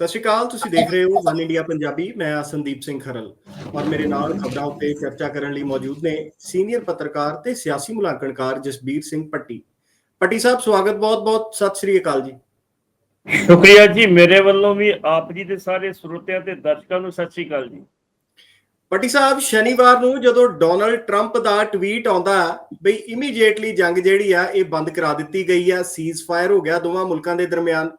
ਸਤਿ ਸ਼੍ਰੀ ਅਕਾਲ ਤੁਸੀਂ ਦੇਖ ਰਹੇ ਹੋ ਵਨ ਇੰਡੀਆ ਪੰਜਾਬੀ ਮੈਂ ਹਾਂ ਸੰਦੀਪ ਸਿੰਘ ਖਰਲ ਔਰ ਮੇਰੇ ਨਾਲ ਖਬਰਾਂ ਉੱਤੇ ਚਰਚਾ ਕਰਨ ਲਈ ਮੌਜੂਦ ਨੇ ਸੀਨੀਅਰ ਪੱਤਰਕਾਰ ਤੇ ਸਿਆਸੀ ਮੁਲਾਂਕਣਕਾਰ ਜਸਬੀਰ ਸਿੰਘ ਪੱਟੀ। ਪੱਟੀ ਸਾਹਿਬ ਸਵਾਗਤ ਬਹੁਤ-ਬਹੁਤ ਸਤਿ ਸ਼੍ਰੀ ਅਕਾਲ ਜੀ। ਸ਼ੁਕਰੀਆ ਜੀ ਮੇਰੇ ਵੱਲੋਂ ਵੀ ਆਪ ਜੀ ਦੇ ਸਾਰੇ ਸਰੋਤਿਆਂ ਤੇ ਦਰਸ਼ਕਾਂ ਨੂੰ ਸਤਿ ਸ਼੍ਰੀ ਅਕਾਲ ਜੀ। ਪੱਟੀ ਸਾਹਿਬ ਸ਼ਨੀਵਾਰ ਨੂੰ ਜਦੋਂ ਡੋਨਲਡ ਟਰੰਪ ਦਾ ਟਵੀਟ ਆਉਂਦਾ ਬਈ ਇਮੀਡੀਏਟਲੀ ਜੰਗ ਜਿਹੜੀ ਆ ਇਹ ਬੰਦ ਕਰਾ ਦਿੱਤੀ ਗਈ ਆ ਸੀਜ਼ ਫਾਇਰ ਹੋ ਗਿਆ ਦੋਵਾਂ ਮੁਲਕਾਂ ਦੇ ਦਰਮਿਆਨ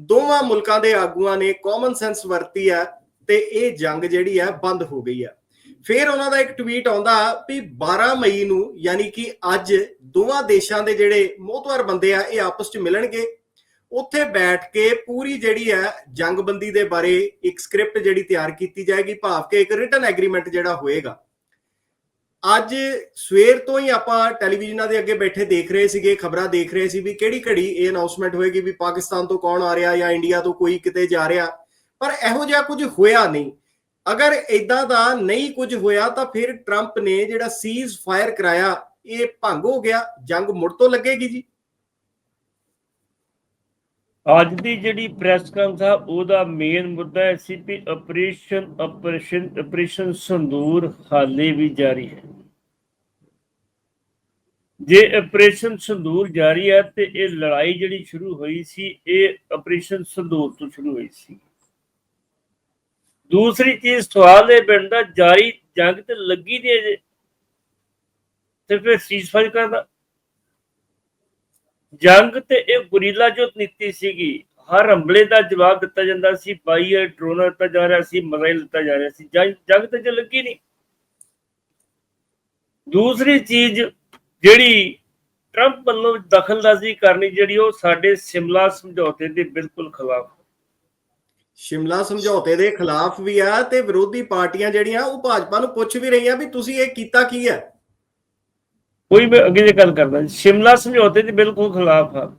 ਦੋਵਾਂ ਮੁਲਕਾਂ ਦੇ ਆਗੂਆਂ ਨੇ ਕਾਮਨ ਸੈਂਸ ਵਰਤੀ ਹੈ ਤੇ ਇਹ ਜੰਗ ਜਿਹੜੀ ਹੈ ਬੰਦ ਹੋ ਗਈ ਹੈ ਫਿਰ ਉਹਨਾਂ ਦਾ ਇੱਕ ਟਵੀਟ ਆਉਂਦਾ ਵੀ 12 ਮਈ ਨੂੰ ਯਾਨੀ ਕਿ ਅੱਜ ਦੋਵਾਂ ਦੇਸ਼ਾਂ ਦੇ ਜਿਹੜੇ ਮੋਹਤਵਰ ਬੰਦੇ ਆ, ਇਹ ਆਪਸ ਵਿੱਚ ਮਿਲਣਗੇ। ਉੱਥੇ ਬੈਠ ਕੇ ਪੂਰੀ ਜਿਹੜੀ ਹੈ ਜੰਗਬੰਦੀ ਦੇ ਬਾਰੇ ਇੱਕ ਸਕ੍ਰਿਪਟ ਜਿਹੜੀ ਤਿਆਰ ਕੀਤੀ ਜਾਏਗੀ, ਭਾਵ ਕਿ ਇੱਕ ਰਿਟਨ ਐਗਰੀਮੈਂਟ ਜਿਹੜਾ ਹੋਏਗਾ। ਅੱਜ ਸਵੇਰ ਤੋਂ ਹੀ ਆਪਾਂ ਟੈਲੀਵਿਜ਼ਨਾਂ ਦੇ ਅੱਗੇ ਬੈਠੇ ਦੇਖ ਰਹੇ ਸੀਗੇ, ਖਬਰਾਂ ਦੇਖ ਰਹੇ ਸੀ ਵੀ ਕਿਹੜੀ ਘੜੀ ਇਹ ਅਨਾਉਂਸਮੈਂਟ ਹੋਏਗੀ ਵੀ ਪਾਕਿਸਤਾਨ ਤੋਂ ਕੌਣ ਆ ਰਿਹਾ ਜਾਂ ਇੰਡੀਆ ਤੋਂ ਕੋਈ ਕਿਤੇ ਜਾ ਰਿਹਾ। ਪਰ ਇਹੋ ਜਿਹਾ ਕੁਝ ਹੋਇਆ ਨਹੀਂ। ਅਗਰ ਇਦਾਂ ਦਾ ਨਹੀਂ ਕੁਝ ਹੋਇਆ ਤਾਂ ਫਿਰ ਟਰੰਪ ਨੇ ਜਿਹੜਾ ਸੀਜ਼ ਫਾਇਰ ਕਰਾਇਆ, ਇਹ ਭੰਗ ਹੋ ਗਿਆ, ਜੰਗ ਮੁੜ ਤੋਂ ਲੱਗੇਗੀ ਜੀ। ਅੱਜ ਦੀ ਜਿਹੜੀ ਪ੍ਰੈਸ ਕਾਨਫਰੰਸ ਆ, ਉਹਦਾ ਮੇਨ ਮੁੱਦਾ ਹੈ ਸੀ ਆਪਰੇਸ਼ਨ ਆਪਰੇਸ਼ਨ ਆਪਰੇਸ਼ਨ ਸੰਦੂਰ ਹਾਲੇ ਵੀ ਜਾਰੀ ਹੈ। ਜੇ ਆਪਰੇਸ਼ਨ ਸੰਦੂਰ ਜਾਰੀ ਹੈ ਤੇ ਇਹ ਲੜਾਈ ਜਿਹੜੀ ਸ਼ੁਰੂ ਹੋਈ ਸੀ, ਇਹ ਆਪਰੇਸ਼ਨ ਸੰਦੂਰ ਤੋਂ ਸ਼ੁਰੂ ਹੋਈ ਸੀ। ਦੂਸਰੀ ਚੀਜ਼, ਸਵਾਲ ਇਹ ਬਣਦਾ, ਜਾਰੀ ਜੰਗ ਤੇ ਲੱਗੀ ਨਹੀਂ ਤੇ ਫਿਰ ਸੀਜ਼ਫਾਇਰ ਕਰਦਾ ਜੰਗ ਤੇ ਇਹ ਗੁਰੀਲਾ ਜੋ ਨੀਤੀ ਸੀਗੀ। ਹਰ ਹਮਲੇ ਦਾ ਜਵਾਬ ਦਿੱਤਾ ਜਾਂਦਾ ਸੀ, ਬਾਈ 에ਅਰ ਡਰੋਨ ਦਿੱਤਾ ਜਾ ਰਿਹਾ ਸੀ ਮਜ਼ਾਈਲ ਦਿੱਤਾ ਜਾ ਰਿਹਾ ਸੀ। ਜੰਗ ਜੰਗ ਤੇ ਜੇ ਲੱਗੀ ਨਹੀਂ। ਦੂਸਰੀ ਚੀਜ਼ ਜਿਹੜੀ ਟਰੰਪ ਵੱਲੋਂ ਦਖਲਅੰਦਾਜ਼ੀ ਕਰਨੀ ਜਿਹੜੀ ਉਹ ਸਾਡੇ ਸਿਮਲਾ ਸਮਝੌਤੇ ਦੇ ਬਿਲਕੁਲ ਖਿਲਾਫ। ਸ਼ਿਮਲਾ ਸਮਝੌਤੇ ਦੇ ਖਿਲਾਫ ਵੀ ਆ ਤੇ ਵਿਰੋਧੀ ਪਾਰਟੀਆਂ ਜਿਹੜੀਆਂ ਉਹ ਭਾਜਪਾ ਨੂੰ ਪੁੱਛ ਵੀ ਰਹੀਆਂ ਵੀ ਤੁਸੀਂ ਇਹ ਕੀਤਾ ਕੀ ਹੈ? ਕੋਈ ਮੈਂ ਅੱਗੇ ਜੇ ਗੱਲ ਕਰਦਾ, ਸ਼ਿਮਲਾ ਸਮਝੌਤੇ ਦੇ ਬਿਲਕੁਲ ਖਿਲਾਫ ਆ।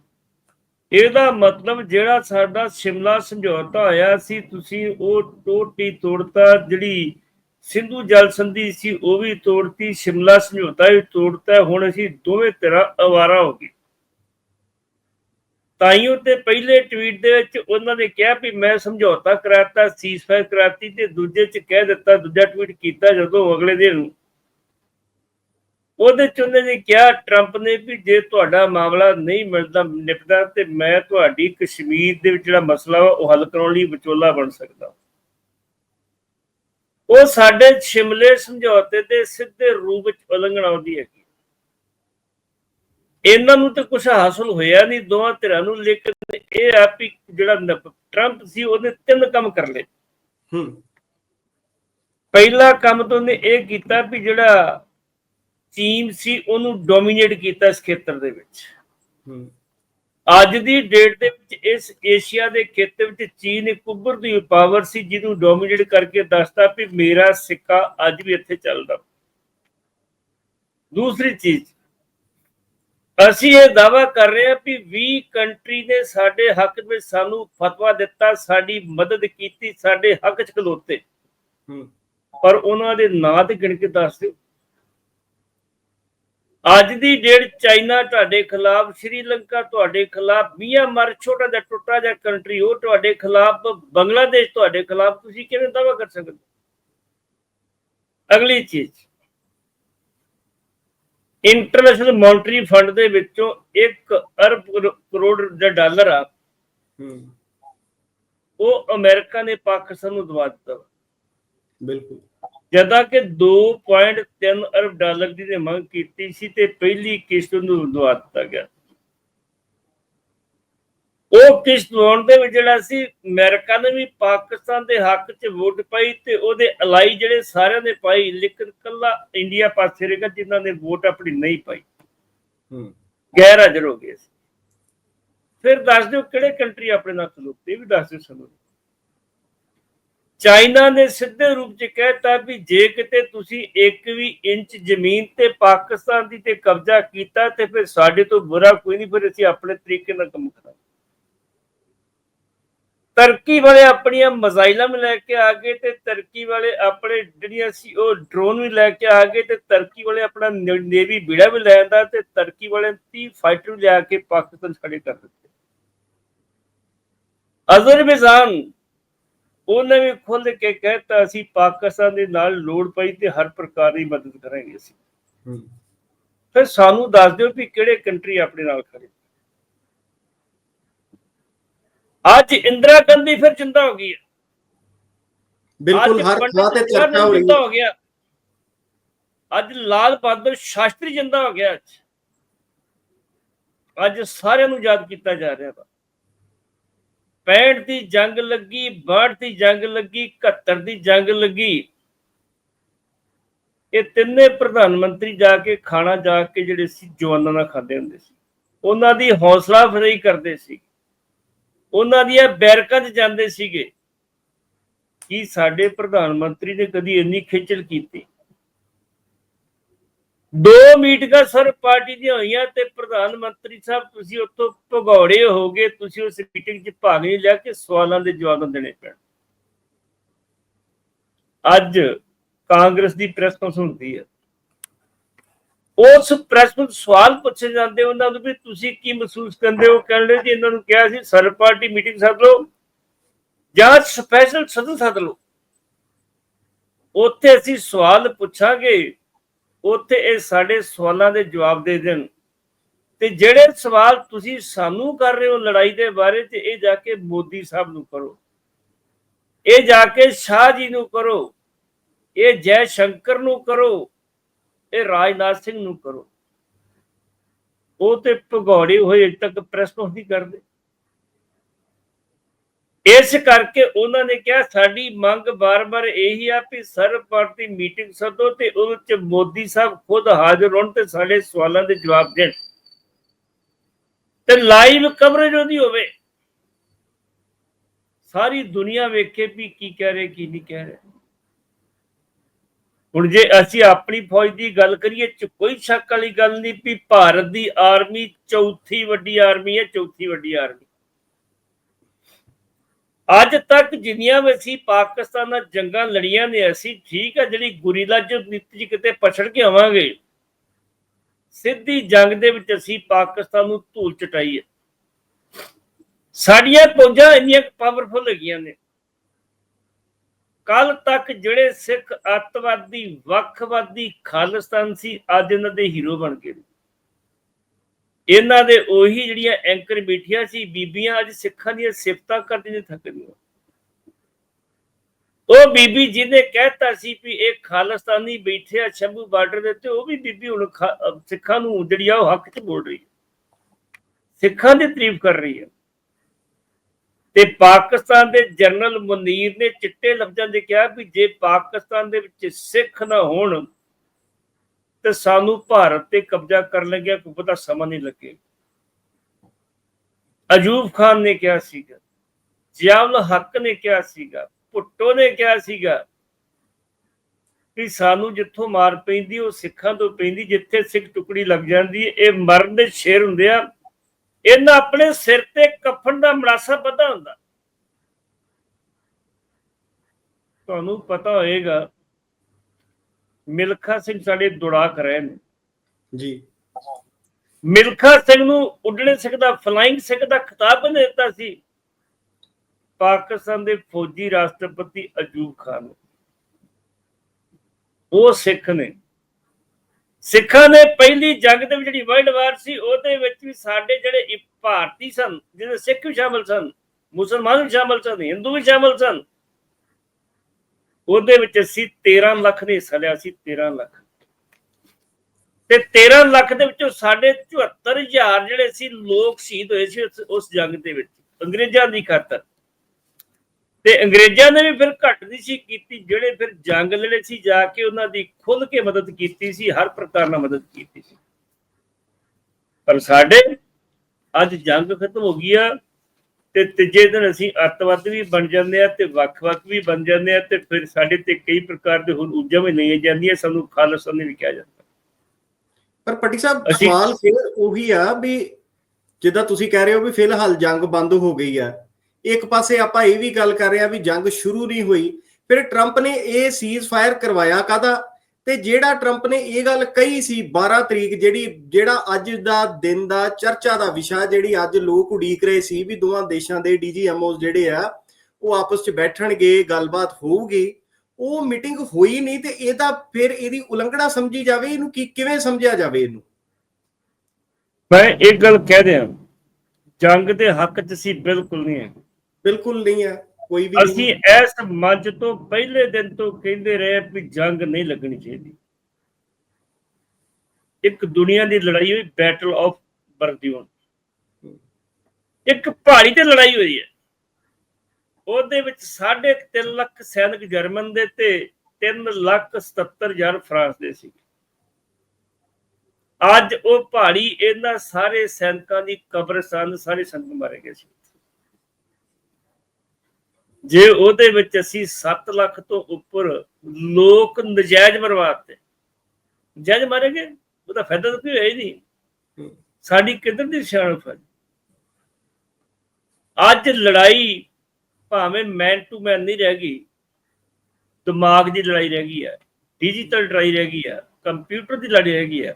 ਇਹਦਾ ਮਤਲਬ ਜਿਹੜਾ ਸਾਡਾ ਸ਼ਿਮਲਾ ਸਮਝੌਤਾ ਹੋਇਆ ਸੀ, ਤੁਸੀਂ ਉਹ ਟੋਟੀ ਤੋੜਤਾ ਜਿਹੜੀ ਸਿੰਧੂ ਜਲ ਸੰਧੀ ਸੀ, ਉਹ ਵੀ ਤੋੜਤੀ, ਸ਼ਿਮਲਾ ਸਮਝੌਤਾ ਵੀ ਤੋੜਤਾ, ਹੁਣ ਅਸੀਂ ਦੋਵੇਂ ਤਰ੍ਹਾਂ ਅਵਾਰਾ ਹੋ ਗਏ। ਤਾਈਓ ਤੇ ਪਹਿਲੇ ਟਵੀਟ ਦੇ ਵਿੱਚ ਉਹਨਾਂ ਨੇ ਕਿਹਾ ਵੀ ਮੈਂ ਸਮਝੌਤਾ ਕਰਾਤਾ ਸੀਜ਼ਫਾਇਰ ਕਰਾਤੀ ਤੇ ਦੂਜੇ ਚ ਕਹਿ ਦਿੱਤਾ, ਦੂਜਾ ਟਵੀਟ ਕੀਤਾ ਜਦੋਂ ਅਗਲੇ ਦਿਨ। ਉਹਦੇ ਚ ਉਹਨੇ ਨੇ ਕਿਹਾ ਟਰੰਪ ਨੇ ਵੀ ਜੇ ਤੁਹਾਡਾ ਮਾਮਲਾ ਨਹੀਂ ਮਿਲਦਾ ਨਿਪਟਦਾ ਤੇ ਮੈਂ ਤੁਹਾਡੀ ਕਸ਼ਮੀਰ ਦੇ ਵਿੱਚ ਜਿਹੜਾ ਮਸਲਾ ਉਹ ਹੱਲ ਕਰਾਉਣ ਲਈ ਵਿਚੋਲਾ ਬਣ ਸਕਦਾ। ਉਹ ਸਾਡੇ ਸ਼ਿਮਲੇ ਸਮਝੌਤੇ ਦੇ ਸਿੱਧੇ ਰੂਪ ਵਿੱਚ ਉਲੰਘਣਾ ਆਉਂਦੀ ਹੈਗੀ। ਇਹਨਾਂ ਨੂੰ ਤਾਂ ਕੁਝ ਹਾਸਲ ਹੋਇਆ ਨਹੀਂ ਦੋਵਾਂ ਧਿਰਾਂ ਨੂੰ ਲੇਕਿਨ ਇਹ ਆ ਵੀ ਜਿਹੜਾ ਟਰੰਪ ਸੀ ਉਹਨੇ ਤਿੰਨ ਕੰਮ ਕਰ ਲਏ। ਹੂੰ। ਪਹਿਲਾ ਕੰਮ ਤਾਂ ਉਹਨੇ ਇਹ ਕੀਤਾ ਵੀ ਜਿਹੜਾ ਚੀਨ ਸੀ ਉਹਨੂੰ ਡੋਮੀਨੇਟ ਕੀਤਾ ਇਸ ਖੇਤਰ ਦੇ ਵਿੱਚ। ਅੱਜ ਦੀ ਡੇਟ ਦੇ ਵਿੱਚ ਇਸ ਏਸ਼ੀਆ ਦੇ ਖੇਤਰ ਵਿੱਚ ਚੀਨ ਇੱਕ ਉੱਭਰਦੀ ਪਾਵਰ ਸੀ ਜਿਹਨੂੰ ਡੋਮੀਨੇਟ ਕਰਕੇ ਦੱਸਦਾ ਵੀ ਮੇਰਾ ਸਿੱਕਾ ਅੱਜ ਵੀ ਇੱਥੇ ਚੱਲਦਾ। ਦੂਸਰੀ ਚੀਜ਼ ਅਸੀਂ ਇਹ ਦਾਵਾ ਕਰ ਰਹੇ ਹਾਂ ਵੀ 20 ਕੰਟਰੀ ਨੇ ਸਾਡੇ ਹੱਕ ਵਿੱਚ ਸਾਨੂੰ ਫਤਵਾ ਦਿੱਤਾ ਸਾਡੀ ਮਦਦ ਕੀਤੀ ਸਾਡੇ ਹੱਕ 'ਚ ਖਲੋਤੇ। ਪਰ ਉਹਨਾਂ ਦੇ ਨਾਂ ਤੇ ਗਿਣ ਕੇ ਦੱਸ ਦਿਓ। ਅੱਜ ਦੀ ਡੇਟ ਚਾਈਨਾ ਤੁਹਾਡੇ ਖਿਲਾਫ ਸ਼੍ਰੀਲੰਕਾ ਤੁਹਾਡੇ ਖਿਲਾਫ ਮਿਆਂਮਾਰ ਛੋਟਾ ਜਿਹਾ ਟੁੱਟਾ ਜਿਹਾ ਕੰਟਰੀ ਉਹ ਤੁਹਾਡੇ ਖਿਲਾਫ ਬੰਗਲਾਦੇਸ਼ ਤੁਹਾਡੇ ਖਿਲਾਫ ਤੁਸੀਂ ਕਿਵੇਂ ਦਾਵਾ ਕਰ ਸਕਦੇ? ਅਗਲੀ ਚੀਜ਼। ਇੰਟਰਨੈਸ਼ਨਲ ਮੌਨਟਰੀ ਫੰਡ ਦੇ ਵਿੱਚੋਂ 1 ਅਰਬ ਕਰੋ- ਕਰੋੜ ਦਾ ਡਾਲਰ ਆ। ਉਹ ਅਮਰੀਕਾ ਨੇ ਪਾਕਿਸਤਾਨ ਨੂੰ ਦਵਾ ਦਿੱਤਾ। ਬਿਲਕੁਲ। ਜਦਾਂ ਕਿ 2.3 ਅਰਬ ਡਾਲਰ ਦੀ ਨੇ ਮੰਗ ਕੀਤੀ ਸੀ ਤੇ ਪਹਿਲੀ ਕਿਸ਼ਤ ਨੂੰ ਦਵਾ ਦਿੱਤਾ ਗਿਆ। ਉਹ ਕਿਸ਼ਤ ਦਵਾਉਣ ਦੇ ਵਿੱਚ ਜਿਹੜਾ ਸੀ ਅਮਰੀਕਾ ਨੇ ਵੀ ਪਾਕਿਸਤਾਨ ਦੇ ਹੱਕ 'ਚ ਵੋਟ ਪਾਈ ਤੇ ਉਹਦੇ ਅਲਾਈ ਜਿਹੜੇ ਸਾਰਿਆਂ ਨੇ ਪਾਈ ਲੇਕਿਨ ਕੱਲਾ ਇੰਡੀਆ ਪਾਸੇ ਰਹੇਗਾ ਜਿਨ੍ਹਾਂ ਨੇ ਵੋਟ ਆਪਣੀ ਨਹੀਂ ਪਾਈ। ਹੂੰ। ਗੈਰ ਹਾਜ਼ਰ ਹੋ ਗਏ ਸੀ। ਫਿਰ ਦੱਸ ਦਿਓ ਕਿਹੜੇ ਕੰਟਰੀ ਆਪਣੇ ਨਾਲ ਖਲੋਤੇ ਇਹ ਵੀ ਦੱਸ ਦਿਓ ਸਾਨੂੰ। ਚਾਈਨਾ ਨੇ ਸਿੱਧੇ ਰੂਪ 'ਚ ਕਹਿਤਾ ਵੀ ਜੇ ਕਿਤੇ ਤੁਸੀਂ ਇੱਕ ਵੀ ਇੰਚ ਜ਼ਮੀਨ ਤੇ ਪਾਕਿਸਤਾਨ ਦੀ ਤੇ ਕਬਜ਼ਾ ਕੀਤਾ ਤੇ ਫਿਰ ਸਾਡੇ ਤੋਂ ਬੁਰਾ ਕੋਈ ਨਹੀਂ, ਫਿਰ ਅਸੀਂ ਆਪਣੇ ਤਰੀਕੇ ਨਾਲ ਕੰਮ ਕਰਾਂਗੇ। ਤਰਕੀ ਵਾਲੇ ਆਪਣੀਆਂ ਮਜ਼ਾਈਲਾਂ ਵੀ ਲੈ ਕੇ ਆ ਗਏ ਤੇ ਤਰਕੀ ਵਾਲੇ ਆਪਣੇ ਜਿਹੜੀਆਂ ਸੀ ਉਹ ਡਰੋਨ ਵੀ ਲੈ ਕੇ ਆ ਗਏ ਤੇ ਤਰਕੀ ਵਾਲੇ ਆਪਣਾ ਨੇਵੀ ਬੀੜਾ ਵੀ ਲੈ ਆਂਦਾ ਤੇ ਤਰਕੀ ਵਾਲੇ 30 ਫਾਈਟਰ ਲਿਆ ਕੇ ਪਾਕਿਸਤਾਨ ਖੜੇ ਕਰ ਦਿੱਤੇ। ਅਜ਼ਰਬੈਜਾਨ ਉਹਨੇ ਵੀ ਖੁੱਲ ਕੇ ਕਹਿਤਾ ਅਸੀਂ ਪਾਕਿਸਤਾਨ ਦੇ ਨਾਲ ਲੋੜ ਪਈ ਤੇ ਹਰ ਪ੍ਰਕਾਰ ਦੀ ਮਦਦ ਕਰਾਂਗੇ ਅਸੀਂ। ਫਿਰ ਸਾਨੂੰ ਦੱਸ ਦਿਓ ਵੀ ਕਿਹੜੇ ਕੰਟਰੀ ਆਪਣੇ ਨਾਲ ਖੜੇ। ਅੱਜ ਇੰਦਰਾ ਗਾਂਧੀ ਫਿਰ ਜਿੰਦਾ ਹੋ ਗਈ ਹੈ। ਬਿਲਕੁਲ ਹਰ ਥਾਂ ਤੇ ਚਰਚਾ ਹੋ ਰਹੀ ਹੋ ਗਿਆ। ਅੱਜ ਲਾਲ ਬਹਾਦਰ ਸ਼ਾਸਤਰੀ ਜਿੰਦਾ ਹੋ ਗਿਆ ਅੱਜ। ਅੱਜ ਸਾਰਿਆਂ ਨੂੰ ਯਾਦ ਕੀਤਾ ਜਾ ਰਿਹਾ ਵਾ। 65 ਦੀ ਜੰਗ ਲੱਗੀ 62 ਦੀ ਜੰਗ ਲੱਗੀ 71 ਦੀ ਜੰਗ ਲੱਗੀ। ਇਹ ਤਿੰਨੇ ਪ੍ਰਧਾਨ ਮੰਤਰੀ ਜਾ ਕੇ ਖਾਣਾ ਜਾ ਕੇ ਜਿਹੜੇ ਸੀ, ਜਵਾਨਾਂ ਨਾਲ ਖਾਂਦੇ ਹੁੰਦੇ ਸੀ। ਉਹਨਾਂ ਦੀ ਹੌਸਲਾ ਅਫਜ਼ਾਈ ਕਰਦੇ ਸੀ। ਉਹਨਾਂ ਦੀਆਂ ਬੈਰਕਾਂ 'ਚ ਜਾਂਦੇ ਸੀਗੇ। ਕਿ ਸਾਡੇ ਪ੍ਰਧਾਨ ਮੰਤਰੀ ਨੇ ਕਦੀ ਇੰਨੀ ਖੇਚਲ ਕੀਤੀ? ਦੋ ਮੀਟਿੰਗਾਂ ਸਰ ਪਾਰਟੀ ਦੀਆਂ ਹੋਈਆਂ ਤੇ ਪ੍ਰਧਾਨ ਮੰਤਰੀ ਸਾਹਿਬ, ਤੁਸੀਂ ਉੱਥੋਂ ਭਗੌੜੇ ਹੋਗੇ, ਤੁਸੀਂ ਉਸ ਮੀਟਿੰਗ 'ਚ ਭਾਗ ਨਹੀਂ ਲਿਆ ਕਿ ਸਵਾਲਾਂ ਦੇ ਜਵਾਬ ਦੇਣੇ ਪੈਣ। ਅੱਜ ਕਾਂਗਰਸ ਦੀ ਪ੍ਰੈਸ ਕਾਨਫਰੰਸ ਹੁੰਦੀ ਹੈ। ਉਸ ਪ੍ਰੈਸ ਨੂੰ ਸਵਾਲ ਪੁੱਛੇ ਜਾਂਦੇ ਉਹਨਾਂ ਨੂੰ ਵੀ ਤੁਸੀਂ ਕੀ ਮਹਿਸੂਸ ਕਰਦੇ ਹੋ? ਕਹਿੰਦੇ ਜੀ, ਇਹਨਾਂ ਨੂੰ ਕਿਹਾ ਸੀ, ਸਰ ਪਾਰਟੀ ਮੀਟਿੰਗ ਸੱਦ ਲਓ ਜਾਂ ਸਪੈਸ਼ਲ ਸਦਨ ਸੱਦ ਲਓ। ਉੱਥੇ ਅਸੀਂ ਸਵਾਲ ਪੁੱਛਾਂਗੇ ਉੱਥੇ ਇਹ ਸਾਡੇ ਸਵਾਲਾਂ ਦੇ ਜਵਾਬ ਦੇ ਦੇਣ। ਤੇ ਜਿਹੜੇ ਸਵਾਲ ਤੁਸੀਂ ਸਾਨੂੰ ਕਰ ਰਹੇ ਹੋ ਲੜਾਈ ਦੇ ਬਾਰੇ ਤੇ ਇਹ ਜਾ ਕੇ ਮੋਦੀ ਸਾਹਿਬ ਨੂੰ ਕਰੋ। ਇਹ ਜਾ ਕੇ ਸ਼ਾਹ ਜੀ ਨੂੰ ਕਰੋ। ਇਹ ਜੈ ਸ਼ੰਕਰ ਨੂੰ ਕਰੋ। ਇਹ ਰਾਜਨਾਥ ਸਿੰਘ ਨੂੰ ਕਰੋ। ਉਹ ਤੇ ਭਗੌੜੇ ਹੋਏ ਅਜੇ ਤੱਕ ਪ੍ਰੈਸ ਨੂੰ ਨਹੀਂ ਕਰਦੇ। ਇਸ ਕਰਕੇ ਉਹਨਾਂ ਨੇ ਕਿਹਾ, ਸਾਡੀ ਮੰਗ ਬਾਰ-ਬਾਰ ਇਹੀ ਆ ਵੀ ਸਰਬ ਪਾਰਟੀ ਮੀਟਿੰਗ ਸੱਦੋ ਤੇ ਉਹਦੇ ਚ ਮੋਦੀ ਸਾਹਿਬ ਖੁਦ ਹਾਜ਼ਰ ਹੋਣ ਤੇ ਸਾਡੇ ਸਵਾਲਾਂ ਦੇ ਜਵਾਬ ਦੇਣ। ਤੇ ਲਾਈਵ ਕਵਰੇਜ ਉਹਦੀ ਹੋਵੇ। ਸਾਰੀ ਦੁਨੀਆ ਵੇਖੇ ਵੀ ਕੀ ਕਹਿ ਰਹੇ, ਕੀ ਨਹੀਂ ਕਹਿ ਰਹੇ। ਹੁਣ ਜੇ ਅਸੀਂ ਆਪਣੀ ਫੌਜ ਦੀ ਗੱਲ ਕਰੀਏ, ਚ ਕੋਈ ਸ਼ੱਕ ਵਾਲੀ ਗੱਲ ਨਹੀਂ ਵੀ ਭਾਰਤ ਦੀ ਆਰਮੀ ਚੌਥੀ ਵੱਡੀ ਆਰਮੀ ਹੈ, ਚੌਥੀ ਵੱਡੀ ਆਰਮੀ ਅੱਜ ਤੱਕ ਜਿੰਨੀਆਂ ਵੀ ਅਸੀਂ ਪਾਕਿਸਤਾਨ ਨਾਲ ਜੰਗਾਂ ਲੜੀਆਂ ਨੇ, ਅਸੀਂ ਠੀਕ ਹੈ ਜਿਹੜੀ ਗੁਰੀਲਾ ਨੀਤੀ ਕਿਤੇ ਪਛੜ ਕੇ ਆਵਾਂਗੇ। ਸਿੱਧੀ ਜੰਗ ਦੇ ਵਿੱਚ ਅਸੀਂ ਪਾਕਿਸਤਾਨ ਨੂੰ ਧੂਲ ਚਟਾਈ ਹੈ ਸਾਡੀਆਂ ਫੌਜਾਂ ਇੰਨੀਆਂ ਪਾਵਰਫੁਲ ਹੈਗੀਆਂ ਨੇ। ਕੱਲ ਤੱਕ ਜਿਹੜੇ ਸਿੱਖ ਅੱਤਵਾਦੀ, ਵੱਖਵਾਦੀ ਖਾਲਿਸਤਾਨ ਸੀ, ਅੱਜ ਇਹਨਾਂ ਦੇ ਹੀਰੋ ਬਣ ਗਏ ਇਹਨਾਂ ਦੇ ਉਹੀ ਜਿਹੜੀਆਂ ਐਂਕਰ ਬੈਠੀਆਂ ਸੀ, ਬੀਬੀਆਂ ਅੱਜ ਸਿੱਖਾਂ ਦੀਆਂ ਸਿਫਤਾਂ ਕਰਦੀਆਂ ਨੇ, ਥੱਕਦੀਆਂ। ਉਹ ਬੀਬੀ ਜਿਹਨੇ ਕਹਿਤਾ ਸੀ ਵੀ ਇਹ ਖਾਲਿਸਤਾਨੀ ਬੈਠੇ ਆ ਸ਼ੰਭੂ ਬਾਰਡਰ ਦੇ ਉੱਤੇ, ਉਹ ਵੀ ਬੀਬੀ ਹੁਣ ਸਿੱਖਾਂ ਨੂੰ ਜਿਹੜੀ ਆ ਉਹ ਹੱਕ 'ਚ ਬੋਲ ਰਹੀ ਹੈ। ਸਿੱਖਾਂ ਦੀ ਤਾਰੀਫ ਕਰ ਰਹੀ ਹੈ। ਤੇ ਪਾਕਿਸਤਾਨ ਦੇ ਜਨਰਲ ਮੁਨੀਰ ਨੇ ਚਿੱਟੇ ਲਫ਼ਜ਼ਾਂ 'ਚ ਕਿਹਾ ਵੀ ਜੇ ਪਾਕਿਸਤਾਨ ਦੇ ਵਿੱਚ ਸਿੱਖ ਨਾ ਹੋਣ ਤੇ ਸਾਨੂੰ ਭਾਰਤ ਤੇ ਕਬਜ਼ਾ ਕਰਨ ਲੱਗਿਆ, ਕੋਈ ਪਤਾ ਸਮਾਂ ਨਹੀਂ ਲੱਗੇ। ਅਜੂਬ ਖਾਨ ਨੇ ਕਿਹਾ ਸੀਗਾ ਜਿਆਉਲ ਹੱਕ ਨੇ ਕਿਹਾ ਸੀਗਾ, ਭੁੱਟੋ ਨੇ ਕਿਹਾ ਸੀਗਾ ਕਿ ਸਾਨੂੰ ਜਿੱਥੋਂ ਮਾਰ ਪੈਂਦੀ, ਉਹ ਸਿੱਖਾਂ ਤੋਂ ਪੈਂਦੀ, ਜਿੱਥੇ ਸਿੱਖ ਟੁਕੜੀ ਲੱਗ ਜਾਂਦੀ, ਇਹ ਮਰਨ ਦੇ ਸ਼ੇਰ ਹੁੰਦੇ ਆ। ਇਹਨਾਂ ਆਪਣੇ ਸਿਰ ਤੇ ਕਫਨ ਦਾ ਮਰਾਸਾ ਪਤਾ ਹੁੰਦਾ। ਤੁਹਾਨੂੰ ਪਤਾ ਹੋਏਗਾ ਮਿਲਖਾ ਸਿੰਘ ਸਾਡੇ ਦੁੜਾਕ ਰਹੇ ਨੇ। ਜੀ। ਮਿਲਖਾ ਸਿੰਘ ਨੂੰ ਉੱਡਣੇ ਸਿੱਖ ਦਾ ਫਲਾਈਂਗ ਸਿੱਖ ਦਾ ਖਿਤਾਬ ਵੀ ਦਿੱਤਾ ਸੀ। ਪਾਕਿਸਤਾਨ ਦੇ ਫੌਜੀ ਰਾਸ਼ਟਰਪਤੀ ਅਜੂਬ ਖਾਨ ਨੂੰ। ਉਹ ਸਿੱਖ ਨੇ। ਸਿੱਖਾਂ ਨੇ ਪਹਿਲੀ ਜੰਗ ਦੇ ਵਿੱਚ ਜਿਹੜੀ ਵਰਲਡ ਵਾਰ ਸੀ ਉਹਦੇ ਵਿੱਚ ਵੀ ਸਾਡੇ ਜਿਹੜੇ ਭਾਰਤੀ ਸਨ ਜਿਹਦੇ ਸਿੱਖ ਵੀ ਸ਼ਾਮਲ ਸਨ ਮੁਸਲਮਾਨ ਵੀ ਸ਼ਾਮਲ ਸਨ ਹਿੰਦੂ ਵੀ ਸ਼ਾਮਲ ਸਨ ਉਹਦੇ ਵਿੱਚ ਅਸੀਂ 13 ਲੱਖ ਨੇ ਹਿੱਸਾ ਲਿਆ ਸੀ 13 ਲੱਖ। ਤੇ 13 ਲੱਖ ਦੇ ਵਿੱਚੋਂ ਸਾਡੇ 74000 ਜਿਹੜੇ ਸੀ ਲੋਕ ਸ਼ਹੀਦ ਹੋਏ ਸੀ ਉਸ- ਉਸ ਜੰਗ ਦੇ ਵਿੱਚ, ਅੰਗਰੇਜ਼ਾਂ ਦੀ ਖਾਤਰ। ਤੇ ਅੰਗਰੇਜ਼ਾਂ ਨੇ ਵੀ ਫਿਰ ਘੱਟ ਨਹੀਂ ਸੀ ਕੀਤੀ, ਜਿਹੜੇ ਫਿਰ ਜੰਗ ਲੜੇ ਸੀ, ਜਾ ਕੇ ਉਹਨਾਂ ਦੀ ਖੁੱਲ ਕੇ ਮਦਦ ਕੀਤੀ ਸੀ, ਹਰ ਪ੍ਰਕਾਰ ਨਾਲ ਮਦਦ ਕੀਤੀ ਸੀ। ਪਰ ਸਾਡੇ ਅੱਜ ਜੰਗ ਖਤਮ ਹੋ ਗਈ ਆ ਤੇ ਤੀਜੇ ਦਿਨ ਅਸੀਂ ਅੱਤਵਾਦ ਵੀ ਬਣ ਜਾਂਦੇ ਆ ਤੇ ਵੱਖ-ਵੱਖ ਵੀ ਬਣ ਜਾਂਦੇ ਆ ਤੇ ਫਿਰ ਸਾਡੇ ਤੇ ਕਈ ਪ੍ਰਕਾਰ ਦੇ ਹੋਰ ਊਰਜਾ ਵੀ ਨਹੀਂ ਜਾਂਦੀਆਂ ਸਾਨੂੰ ਖਾਲਸਾ ਨੇ ਵੀ ਕਿਹਾ ਜਾਂਦਾ। ਪਰ ਪੱਟੀ ਸਾਹਿਬ ਸਵਾਲ ਫਿਰ ਉਹੀ ਆ ਵੀ ਜਿੱਦਾਂ ਤੁਸੀਂ ਕਹਿ ਰਹੇ ਹੋ ਵੀ ਫਿਲਹਾਲ ਜੰਗ ਬੰਦ ਹੋ ਗਈ ਆ ਇੱਕ ਪਾਸੇ ਆਪਾਂ ਇਹ ਵੀ ਗੱਲ ਕਰ ਰਹੇ ਆ ਵੀ ਜੰਗ ਸ਼ੁਰੂ ਨਹੀਂ ਹੋਈ ਫਿਰ ਟਰੰਪ ਨੇ ਇਹ ਸੀਜ਼ ਫਾਇਰ ਕਰਵਾਇਆ ਕਾਦਾ ਤੇ ਜਿਹੜਾ ਟਰੰਪ ਨੇ ਇਹ ਗੱਲ ਕਹੀ ਸੀ 12 ਤਰੀਕ ਜਿਹੜੀ ਜਿਹੜਾ ਅੱਜ ਦਾ ਦਿਨ ਦਾ ਚਰਚਾ ਦਾ ਵਿਸ਼ਾ ਜਿਹੜੀ ਅੱਜ ਲੋਕ ਉਡੀਕ ਰਹੇ ਸੀ ਵੀ ਦੋਵਾਂ ਦੇਸ਼ਾਂ ਦੇ ਡੀਜੀਐਮਓਸ ਜਿਹੜੇ ਆ ਉਹ ਆਪਸ 'ਚ ਬੈਠਣਗੇ ਗੱਲਬਾਤ ਹੋਊਗੀ। ਉਹ ਮੀਟਿੰਗ ਹੋਈ ਨਹੀਂ ਤੇ ਇਹਦਾ ਫਿਰ ਇਹਦੀ ਉਲੰਘਣਾ ਸਮਝੀ ਜਾਵੇ ਇਹਨੂੰ ਕੀ ਕਿਵੇਂ ਸਮਝਿਆ ਜਾਵੇ ਇਹਨੂੰ? ਮੈਂ ਇੱਕ ਗੱਲ ਕਹਿ ਦਿਆਂ ਜੰਗ ਦੇ ਹੱਕ 'ਚ ਅਸੀਂ ਬਿਲਕੁਲ ਨਹੀਂ ਹੈ। ਬਿਲਕੁਲ ਨਹੀਂ ਹੈ। ਕੋਈ ਵੀ ਅਸੀਂ ਇਸ ਮੰਚ ਤੋਂ ਪਹਿਲੇ ਦਿਨ ਤੋਂ ਕਹਿੰਦੇ ਰਹੇ ਵੀ ਜੰਗ ਨਹੀਂ ਲੱਗਣੀ ਚਾਹੀਦੀ। ਇੱਕ ਦੁਨੀਆ ਦੀ ਲੜਾਈ ਹੋਈ ਬੈਟਲ ਆਫ ਬਰਦਿਓਨ ਇੱਕ ਪਹਾੜੀ ਤੇ ਲੜਾਈ ਹੋਈ ਹੈ। ਉਹਦੇ ਵਿੱਚ 3.5 ਲੱਖ ਸੈਨਿਕ ਜਰਮਨ ਦੇ ਤੇ 3 ਲੱਖ 77 ਹਜ਼ਾਰ ਫਰਾਂਸ ਦੇ ਸੀ। ਅੱਜ ਉਹ ਪਹਾੜੀ ਇਹਨਾਂ ਸਾਰੇ ਸੈਨਿਕਾਂ ਦੀ ਕਬਰਸਤਾਨ ਸਾਰੇ ਸੈਨਿਕ ਮਾਰੇ ਗਏ ਸੀ। ਜੇ ਉਹਦੇ ਵਿੱਚ ਅਸੀਂ 7 ਲੱਖ ਤੋਂ ਉੱਪਰ ਲੋਕ ਨਜਾਇਜ਼ ਬਰਬਾਦ ਤੇ ਨਜਾਇਜ਼ ਮਾਰੇ ਗਏ ਉਹਦਾ ਫਾਇਦਾ ਤਾਂ ਕੋਈ ਹੋਇਆ ਹੀ ਨਹੀਂ। ਸਾਡੀ ਕਿੱਧਰ ਦੀ ਸਿਆਣਪ ਹੈ? ਅੱਜ ਲੜਾਈ ਭਾਵੇਂ ਮੈਨ ਟੂ ਮੈਨ ਨਹੀਂ ਰਹਿ ਗਈ ਦਿਮਾਗ ਦੀ ਲੜਾਈ ਰਹਿ ਗਈ ਹੈ ਡਿਜੀਟਲ ਲੜਾਈ ਰਹਿ ਗਈ ਹੈ ਕੰਪਿਊਟਰ ਦੀ ਲੜਾਈ ਰਹਿ ਗਈ ਹੈ।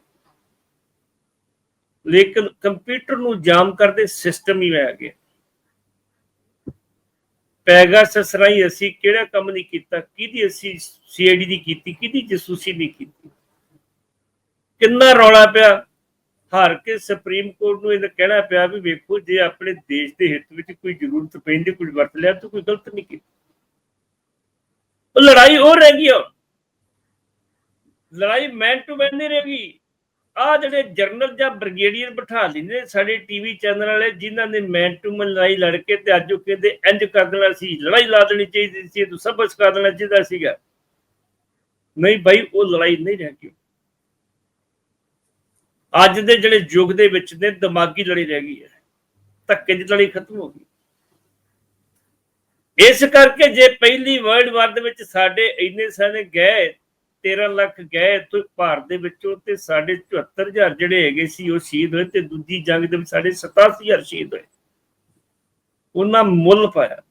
ਲੇਕਿਨ ਕੰਪਿਊਟਰ ਨੂੰ ਜਾਮ ਕਰਦੇ ਸਿਸਟਮ ਹੀ ਰਹਿ ਗਿਆ ਪੈਗਾਸਸ ਰਾਹੀਂ ਅਸੀਂ ਕਿਹੜਾ ਕੰਮ ਨਹੀਂ ਕੀਤਾ? ਕਿਹਦੀ ਅਸੀਂ ਸੀਆਈਡੀ ਦੀ ਕੀਤੀ? ਕਿਹਦੀ ਜਸੂਸੀ ਨਹੀਂ ਕੀਤੀ? ਕਿੰਨਾ ਰੌਲਾ ਪਿਆ? ਹਾਰ ਕੇ ਸੁਪਰੀਮ ਕੋਰਟ ਨੂੰ ਇਹ ਕਹਿਣਾ ਪਿਆ ਵੀ ਵੇਖੋ, ਜੇ ਆਪਣੇ ਦੇਸ਼ ਦੇ ਹਿੱਤ ਵਿੱਚ ਕੋਈ ਜ਼ਰੂਰਤ ਪੈਂਦੀ, ਕੁਝ ਵਰਤ ਲਿਆ, ਤਾਂ ਕੋਈ ਗਲਤ ਨਹੀਂ ਕੀਤਾ। ਉਹ ਲੜਾਈ ਹੋਰ ਰਹਿ ਗਈ ਲੜਾਈ ਮੈਨ ਟੂ ਮੈਨ ਨਹੀਂ ਰਹਿ ਗਈ। ਆ ਜਿਹੜੇ ਜਰਨਲ ਜਾਂ ਬ੍ਰਿਗੇਡੀਅਰ ਬਿਠਾ ਲੈਂਦੇ ਸਾਡੇ ਟੀਵੀ ਚੈਨਲ ਵਾਲੇ, ਜਿਨ੍ਹਾਂ ਨੇ ਮੈਨ ਟੂ ਮੈਨ ਲੜਾਈ ਲੜ ਕੇ ਤੇ ਅੱਜ ਉਹ ਕਹਿੰਦੇ ਇੰਜ ਕਰ ਦੇਣਾ ਸੀ, ਲੜਾਈ ਲਾ ਦੇਣੀ ਚਾਹੀਦੀ ਸੀ ਤੂੰ ਸਭ ਕੁਝ ਕਰ ਦੇਣਾ ਚਾਹੀਦਾ ਸੀਗਾ। ਨਹੀਂ ਭਾਈ ਉਹ ਲੜਾਈ ਨਹੀਂ ਰਹਿ ਗਈ। ਅੱਜ ਦੇ ਜਿਹੜੇ ਯੁੱਗ ਦੇ ਵਿੱਚ ਨੇ, ਦਿਮਾਗੀ ਲੜੀ ਰਹਿ ਗਈ ਹੈ। ਧੱਕੇ ਦੀ ਲੜੀ ਖਤਮ ਹੋ ਗਈ। ਇਸ ਕਰਕੇ ਜੇ ਪਹਿਲੀ ਵਰਲਡ ਵਾਰ ਦੇ ਵਿੱਚ ਸਾਡੇ ਇੰਨੇ ਸਾਰੇ ਗਏ 13 ਲੱਖ ਗਏ ਤੇ ਭਾਰਤ ਦੇ ਵਿੱਚੋਂ ਤੇ ਸਾਡੇ 74000 ਜਿਹੜੇ ਹੈਗੇ ਸੀ ਉਹ ਸ਼ਹੀਦ ਹੋਏ ਤੇ ਦੂਜੀ ਜੰਗ ਦੇ ਵਿੱਚ ਸਾਡੇ 87000 ਸ਼ਹੀਦ ਹੋਏ। ਉਹਨਾਂ ਮੁੱਲ ਪਾਇਆ।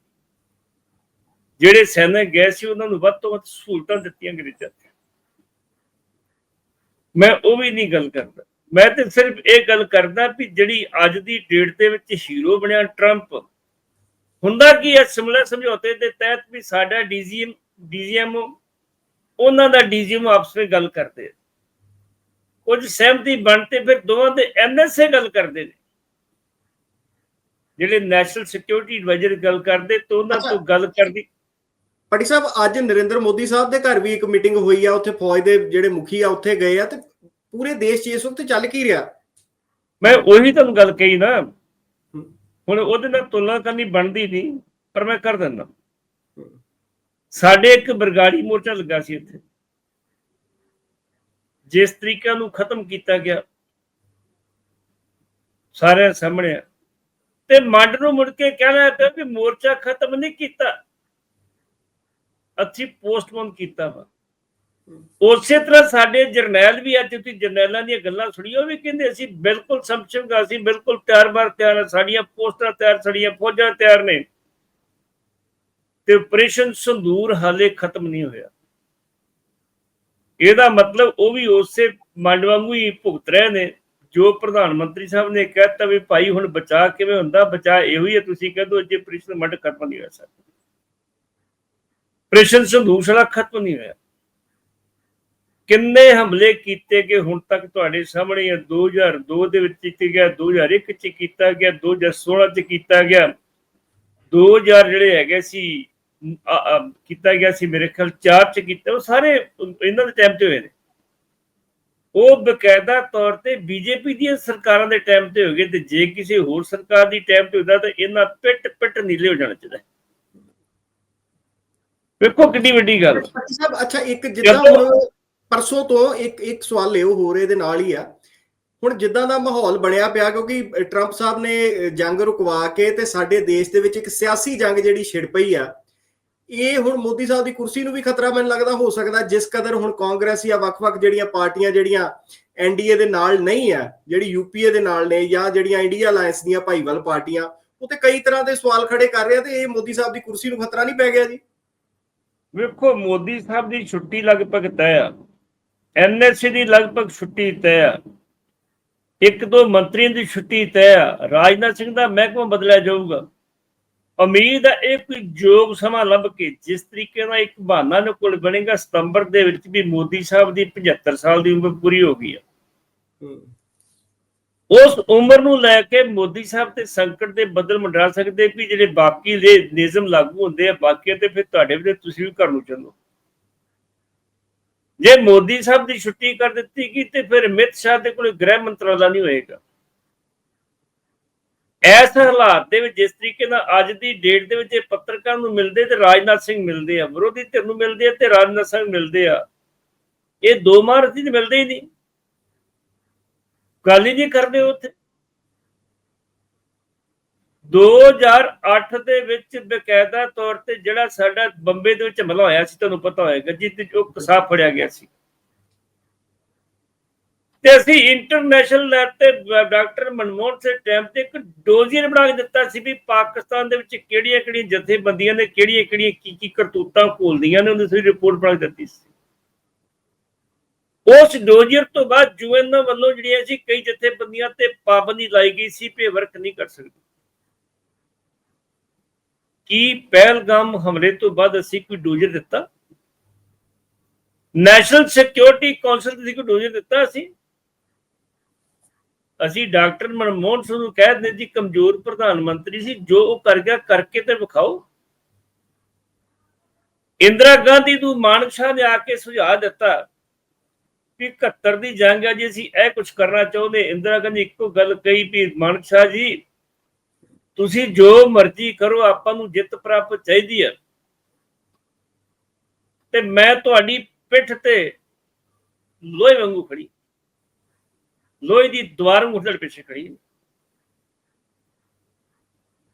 ਜਿਹੜੇ ਸੈਨਿਕ ਗਏ ਸੀ, ਉਹਨਾਂ ਨੂੰ ਵੱਧ ਤੋਂ ਵੱਧ ਸਹੂਲਤਾਂ ਦਿੱਤੀਆਂ, ਅੰਗਰੇਜ਼ਾਂ ਨੇ ਮੈਂ ਉਹ ਵੀ ਨਹੀਂ ਗੱਲ ਕਰਦਾ। ਮੈਂ ਤੇ ਸਿਰਫ ਇਹ ਗੱਲ ਕਰਦਾ ਵੀ ਜਿਹੜੀ ਅੱਜ ਦੀ ਡੇਟ ਦੇ ਵਿੱਚ ਹੀਰੋ ਬਣਿਆ ਟਰੰਪ ਹੁੰਦਾ ਕੀ ਹੈ? ਸਿਮਲਾ ਸਮਝੌਤੇ ਦੇ ਤਹਿਤ ਵੀ ਸਾਡਾ ਡੀਜੀਐਮ ਡੀਜੀਐਮ ਉਹਨਾਂ ਦਾ ਡੀਜੀਐਮ ਆਪਸ ਵਿੱਚ ਗੱਲ ਕਰਦੇ। ਕੁਝ ਸਹਿਮਤੀ ਬਣ ਤੇ ਫਿਰ ਦੋਵਾਂ ਦੇ ਐਨਐਸਏ ਗੱਲ ਕਰਦੇ ਨੇ। ਜਿਹੜੇ ਨੈਸ਼ਨਲ ਸਿਕਿਉਰਿਟੀ ਐਡਵਾਈਜ਼ਰ ਗੱਲ ਕਰਦੇ ਤੇ ਉਹਨਾਂ ਤੋਂ ਗੱਲ ਕਰਦੀ। ਪਟੀ ਸਾਹਿਬ ਅੱਜ ਨਰਿੰਦਰ ਮੋਦੀ ਸਾਹਿਬ ਦੇ ਘਰ ਵੀ ਇੱਕ ਮੀਟਿੰਗ ਹੋਈ ਆ ਉੱਥੇ ਫੌਜ ਦੇ ਜਿਹੜੇ ਮੁਖੀ ਆ ਉੱਥੇ ਗਏ ਆ ਤੇ ਪੂਰੇ ਦੇਸ਼ 'ਚ ਇਸ ਵਕਤ ਚੱਲ ਕੀ ਰਿਹਾ? ਮੈਂ ਉਹੀ ਤੁਹਾਨੂੰ ਗੱਲ ਕਹੀ ਨਾ। ਹੁਣ ਉਹਦੇ ਨਾਲ ਤੁਲਨਾ ਕਰਨੀ ਬਣਦੀ ਨਹੀਂ ਪਰ ਮੈਂ ਕਰ ਦਿੰਦਾ। ਸਾਡੇ ਇੱਕ ਬਰਗਾੜੀ ਮੋਰਚਾ ਲੱਗਾ ਸੀ ਇੱਥੇ। ਜਿਸ ਤਰੀਕਾ ਨੂੰ ਖਤਮ ਕੀਤਾ ਗਿਆ, ਸਾਰਿਆਂ ਸਾਹਮਣੇ ਤੇ ਮੰਡ ਨੂੰ ਮੁੜ ਕੇ ਕਹਿਣਾ ਪਿਆ ਵੀ ਮੋਰਚਾ ਖਤਮ ਨਹੀਂ ਕੀਤਾ। ਅਸੀਂ ਪੋਸਟਪੋਨ ਕੀਤਾ ਵਾ। ਉਸੇ ਤਰ੍ਹਾਂ ਸਾਡੇ ਜਰਨੈਲ ਵੀ ਅੱਜ ਤੁਸੀਂ ਜਰਨੈਲਾਂ ਦੀਆਂ ਗੱਲਾਂ ਸੁਣੀਆਂ, ਉਹ ਵੀ ਕਹਿੰਦੇ ਅਸੀਂ ਬਿਲਕੁਲ ਸਮਝਾਂਗਾ ਅਸੀਂ ਬਿਲਕੁਲ ਤਿਆਰ-ਬਾਰ ਤਿਆਰ ਸਾਡੀਆਂ ਪੋਸਟਾਂ ਤਿਆਰ, ਸਾਡੀਆਂ ਫੌਜਾਂ ਤਿਆਰ ਨੇ। ਤੇ ਆਪਰੇਸ਼ਨ ਸੰਦੂਰ ਹਾਲੇ ਖਤਮ ਨਹੀਂ ਹੋਇਆ। ਇਹਦਾ ਮਤਲਬ ਉਹ ਵੀ ਉਸੇ ਮੰਡ ਵਾਂਗੂ ਹੀ ਭੁਗਤ ਰਹੇ ਨੇ, ਜੋ ਪ੍ਰਧਾਨ ਮੰਤਰੀ ਸਾਹਿਬ ਨੇ ਕਹਿਤਾ ਵੀ ਭਾਈ ਹੁਣ ਬਚਾ ਕਿਵੇਂ ਹੁੰਦਾ, ਬਚਾ ਇਹੋ ਹੀ ਹੈ, ਤੁਸੀਂ ਕਹਿੰਦੇ ਜੇ ਆਪਰੇਸ਼ਨ ਮੰਡ ਖਤਮ ਨਹੀਂ ਹੋਇਆ ਸਰ। ਆਪਰੇਸ਼ਨ ਸੰਦੂਰ ਸਾਲਾ ਖਤਮ ਨਹੀਂ ਹੋਇਆ। ਕਿੰਨੇ ਹਮਲੇ ਕੀਤੇ ਗਏ ਹੁਣ ਤੱਕ ਤੁਹਾਡੇ ਸਾਹਮਣੇ ਹੈ 2002 ਦੇ ਵਿੱਚ ਕੀਤਾ ਗਿਆ 2001 ਚ ਕੀਤਾ ਗਿਆ 2016 ਚ ਕੀਤਾ ਗਿਆ। 2000 ਜਿਹੜੇ ਹੈਗੇ ਸੀ ਕੀਤਾ ਗਿਆ ਸੀ ਮੇਰੇ ਖਿਆਲ 4 ਚ ਕੀਤਾ ਉਹ ਸਾਰੇ ਇਹਨਾਂ ਦੇ ਟਾਈਮ ਤੇ ਹੋਏ ਨੇ। ਉਹ ਬਕਾਇਦਾ ਤੌਰ ਤੇ ਬੀਜੇਪੀ ਦੀਆਂ ਸਰਕਾਰਾਂ ਦੇ ਟਾਈਮ ਤੇ ਹੋ ਗਏ ਤੇ ਜੇ ਕਿਸੇ ਹੋਰ ਸਰਕਾਰ ਦੀ ਟਾਈਮ ਤੇ ਹੁੰਦਾ ਤਾਂ ਇਹਨਾਂ ਪਿੱਟ ਪਿੱਟ ਨੀਲੇ ਹੋ ਜਾਣਾ ਚਾਹੀਦਾ। ਵੇਖੋ ਕਿੰਨੀ ਵੱਡੀ ਗੱਲ। ਸਾਹਿਬ ਅੱਛਾ ਇੱਕ ਜਿੱਦਾਂ ਪਰਸੋਂ ਤੋਂ ਇੱਕ ਇੱਕ ਸਵਾਲ ਲਿਓ ਹੋਰ ਇਹਦੇ ਨਾਲ ਹੀ ਆ। ਹੁਣ ਜਿੱਦਾਂ ਦਾ ਮਾਹੌਲ ਬਣਿਆ ਪਿਆ ਕਿਉਂਕਿ ਟਰੰਪ ਸਾਹਿਬ ਨੇ ਜੰਗ ਰੁਕਵਾ ਕੇ ਤੇ ਸਾਡੇ ਦੇਸ਼ ਦੇ ਵਿੱਚ ਇੱਕ ਸਿਆਸੀ ਜੰਗ ਜਿਹੜੀ ਛਿੜ ਪਈ ਆ ਇਹ ਹੁਣ ਮੋਦੀ ਸਾਹਿਬ ਦੀ ਕੁਰਸੀ ਨੂੰ ਵੀ ਖਤਰਾ ਮੈਨੂੰ ਲੱਗਦਾ ਹੋ ਸਕਦਾ, ਜਿਸ ਕਦਰ ਹੁਣ ਕਾਂਗਰਸ ਜਾਂ ਵੱਖ-ਵੱਖ ਜਿਹੜੀਆਂ ਪਾਰਟੀਆਂ ਜਿਹੜੀਆਂ ਐਨਡੀਏ ਦੇ ਨਾਲ ਨਹੀਂ ਆ, ਜਿਹੜੀ ਯੂਪੀਏ ਦੇ ਨਾਲ ਨੇ ਜਾਂ ਜਿਹੜੀਆਂ ਇੰਡੀਆ ਅਲਾਈਅੰਸ ਦੀਆਂ ਭਾਈਵਾਲ ਪਾਰਟੀਆਂ, ਉਹ ਤੇ ਕਈ ਤਰ੍ਹਾਂ ਦੇ ਸਵਾਲ ਖੜੇ ਕਰ ਰਹੇ ਤੇ ਇਹ ਮੋਦੀ ਸਾਹਿਬ ਦੀ ਕੁਰਸੀ ਨੂੰ ਖਤਰਾ ਨਹੀਂ ਪੈ ਗਿਆ ਜੀ? ਵੇਖੋ, ਮੋਦੀ ਸਾਹਿਬ ਦੀ ਛੁੱਟੀ ਲਗਭਗ ਤੈਅ ਆ। ਐਨਐਸਸੀ ਦੀ ਲਗਭਗ ਛੁੱਟੀ ਤੈਅ ਆ। ਇੱਕ ਦੋ ਮੰਤਰੀਆਂ ਦੀ ਛੁੱਟੀ ਤੈਅ ਆ। ਰਾਜਨਾਥ ਸਿੰਘ ਦਾ ਮਹਿਕਮਾ ਬਦਲਿਆ ਜਾਊਗਾ। ਉਮੀਦ ਹੈ ਇਹ ਕੋਈ ਯੋਗ ਸਮਾਂ ਲੱਭ ਕੇ ਜਿਸ ਤਰੀਕੇ ਨਾਲ ਇੱਕ ਬਹਾਨਾ ਨੂੰ ਕੋਲ ਬਣੇਗਾ ਸਤੰਬਰ ਦੇ ਵਿੱਚ ਵੀ ਮੋਦੀ ਸਾਹਿਬ ਦੀ 75 ਸਾਲ ਦੀ ਉਮਰ ਪੂਰੀ ਹੋ ਗਈ ਹੈ। ਉਸ ਉਮਰ ਨੂੰ ਲੈ ਕੇ ਮੋਦੀ ਸਾਹਿਬ ਤੇ ਸੰਕਟ ਦੇ ਬੱਦਲ ਮੰਡਰਾ ਸਕਦੇ ਵੀ ਜਿਹੜੇ ਬਾਕੀ ਦੇ ਨਿਯਮ ਲਾਗੂ ਹੁੰਦੇ ਆ ਬਾਕੀ ਤੇ ਫਿਰ ਤੁਹਾਡੇ ਵੀ ਤੁਸੀਂ ਵੀ ਘਰ ਨੂੰ ਚੱਲੋ। ਜੇ ਮੋਦੀ ਸਾਹਿਬ ਦੀ ਛੁੱਟੀ ਕਰ ਦਿੱਤੀ ਗਈ ਤੇ ਫਿਰ ਅਮਿਤ ਸ਼ਾਹ ਦੇ ਕੋਲ ਗ੍ਰਹਿ ਮੰਤਰਾਲਾ ਨਹੀਂ ਹੋਏਗਾ। ਇਸ ਹਾਲਾਤ ਦੇ ਵਿੱਚ ਜਿਸ ਤਰੀਕੇ ਨਾਲ ਅੱਜ ਦੀ ਡੇਟ ਦੇ ਵਿੱਚ ਇਹ ਪੱਤਰਕਾਰ ਨੂੰ ਮਿਲਦੇ ਤੇ ਰਾਜਨਾਥ ਸਿੰਘ ਮਿਲਦੇ ਆ, ਵਿਰੋਧੀ ਧਿਰ ਨੂੰ ਮਿਲਦੇ ਆ ਤੇ ਰਾਜਨਾਥ ਸਿੰਘ ਮਿਲਦੇ ਆ, ਇਹ ਦੋ ਮਾਰਤੀ ਤੇ ਮਿਲਦੇ ਹੀ ਨਹੀਂ। ਗੱਲ ਹੀ ਨਹੀਂ ਕਰਦੇ ਉੱਥੇ। 2008 ਦੇ ਵਿੱਚ ਬਕਾਇਦਾ ਤੌਰ ਤੇ ਜਿਹੜਾ ਸਾਡਾ ਬੰਬੇ ਦੇ ਵਿੱਚ ਹਮਲਾ ਹੋਇਆ ਸੀ, ਤੁਹਾਨੂੰ ਪਤਾ ਹੋਏਗਾ ਜਿੱਥੇ ਉਹ ਕਸਾਬ ਫੜਿਆ ਗਿਆ ਸੀ। ਤੇ ਅਸੀਂ ਇੰਟਰਨੈਸ਼ਨਲ ਲੈਵਲ ਤੇ ਡਾਕਟਰ ਮਨਮੋਹਨ ਸਿੰਘ ਟਾਈਮ ਤੇ ਇੱਕ ਡੋਜ਼ੀਅਰ ਬਣਾ ਕੇ ਦਿੱਤਾ ਸੀ ਵੀ ਪਾਕਿਸਤਾਨ ਦੇ ਵਿੱਚ ਕਿਹੜੀਆਂ ਕਿਹੜੀਆਂ ਜਥੇਬੰਦੀਆਂ ਨੇ, ਕਿਹੜੀਆਂ ਕਿਹੜੀਆਂ ਕੀ ਕੀ ਕਰਤੂਤਾਂ ਘੋਲਦੀਆਂ ਨੇ, ਉਹਦੀ ਅਸੀਂ ਰਿਪੋਰਟ ਬਣਾ ਕੇ ਦਿੱਤੀ ਸੀ। ਉਸ ਡੋਜ਼ੀਅਰ ਤੋਂ ਬਾਅਦ ਯੂਐਨ ਵੱਲੋਂ ਜਿਹੜੀਆਂ ਸੀ, ਕਈ ਜਥੇਬੰਦੀਆਂ ਤੇ ਪਾਬੰਦੀ ਲਾਈ ਗਈ ਸੀ ਕਿ ਵਰਕ ਨਹੀਂ ਕਰ ਸਕਦੀ। ਕੀ ਪਹਿਲਗਾਮ ਹਮਲੇ ਤੋਂ ਬਾਅਦ ਅਸੀਂ ਕੋਈ ਡੋਜ਼ਰ ਦਿੱਤਾ? ਨੈਸ਼ਨਲ ਸਿਕਿਉਰਿਟੀ ਕੌਂਸਲ ਦੇ ਕੋਈ ਡੋਜ਼ਰ ਦਿੱਤਾ ਅਸੀਂ ਅਸੀਂ ਡਾਕਟਰ ਮਨਮੋਹਨ ਸਿੰਘ ਨੂੰ ਕਹਿ ਦਿੰਦੇ ਜੀ, ਕਮਜ਼ੋਰ ਪ੍ਰਧਾਨ ਮੰਤਰੀ ਸੀ, ਜੋ ਉਹ ਕਰ ਗਿਆ, ਕਰਕੇ ਤੇ ਵਿਖਾਓ। ਇੰਦਰਾ ਗਾਂਧੀ ਨੂੰ ਮਾਨਕ ਸ਼ਾਹ ਨੇ ਆ ਕੇ ਸੁਝਾਅ ਦਿੱਤਾ ਕਿ 71 ਦੀ ਜੰਗ ਆ, ਜੀ ਅਸੀਂ ਇਹ ਕੁਝ ਕਰਨਾ ਚਾਹੁੰਦੇ, ਇੰਦਰਾ ਗਾਂਧੀ ਇੱਕੋ ਗੱਲ ਕਹੀ ਵੀ ਮਾਨਕ ਸ਼ਾਹ ਜੀ, ਤੁਸੀਂ ਜੋ ਮਰਜ਼ੀ ਕਰੋ, ਆਪਾਂ ਨੂੰ ਜਿੱਤ ਪ੍ਰਾਪਤ ਚਾਹੀਦੀ ਹੈ ਤੇ ਮੈਂ ਤੁਹਾਡੀ ਪਿੱਠ ਤੇ ਲੋਹੇ ਵਾਂਗੂ ਖੜੀ। ਲੋਹੇ ਦੀ ਦੀਵਾਰ ਵਾਂਗੂ ਪਿੱਛੇ ਖੜੀ ਹਾਂ।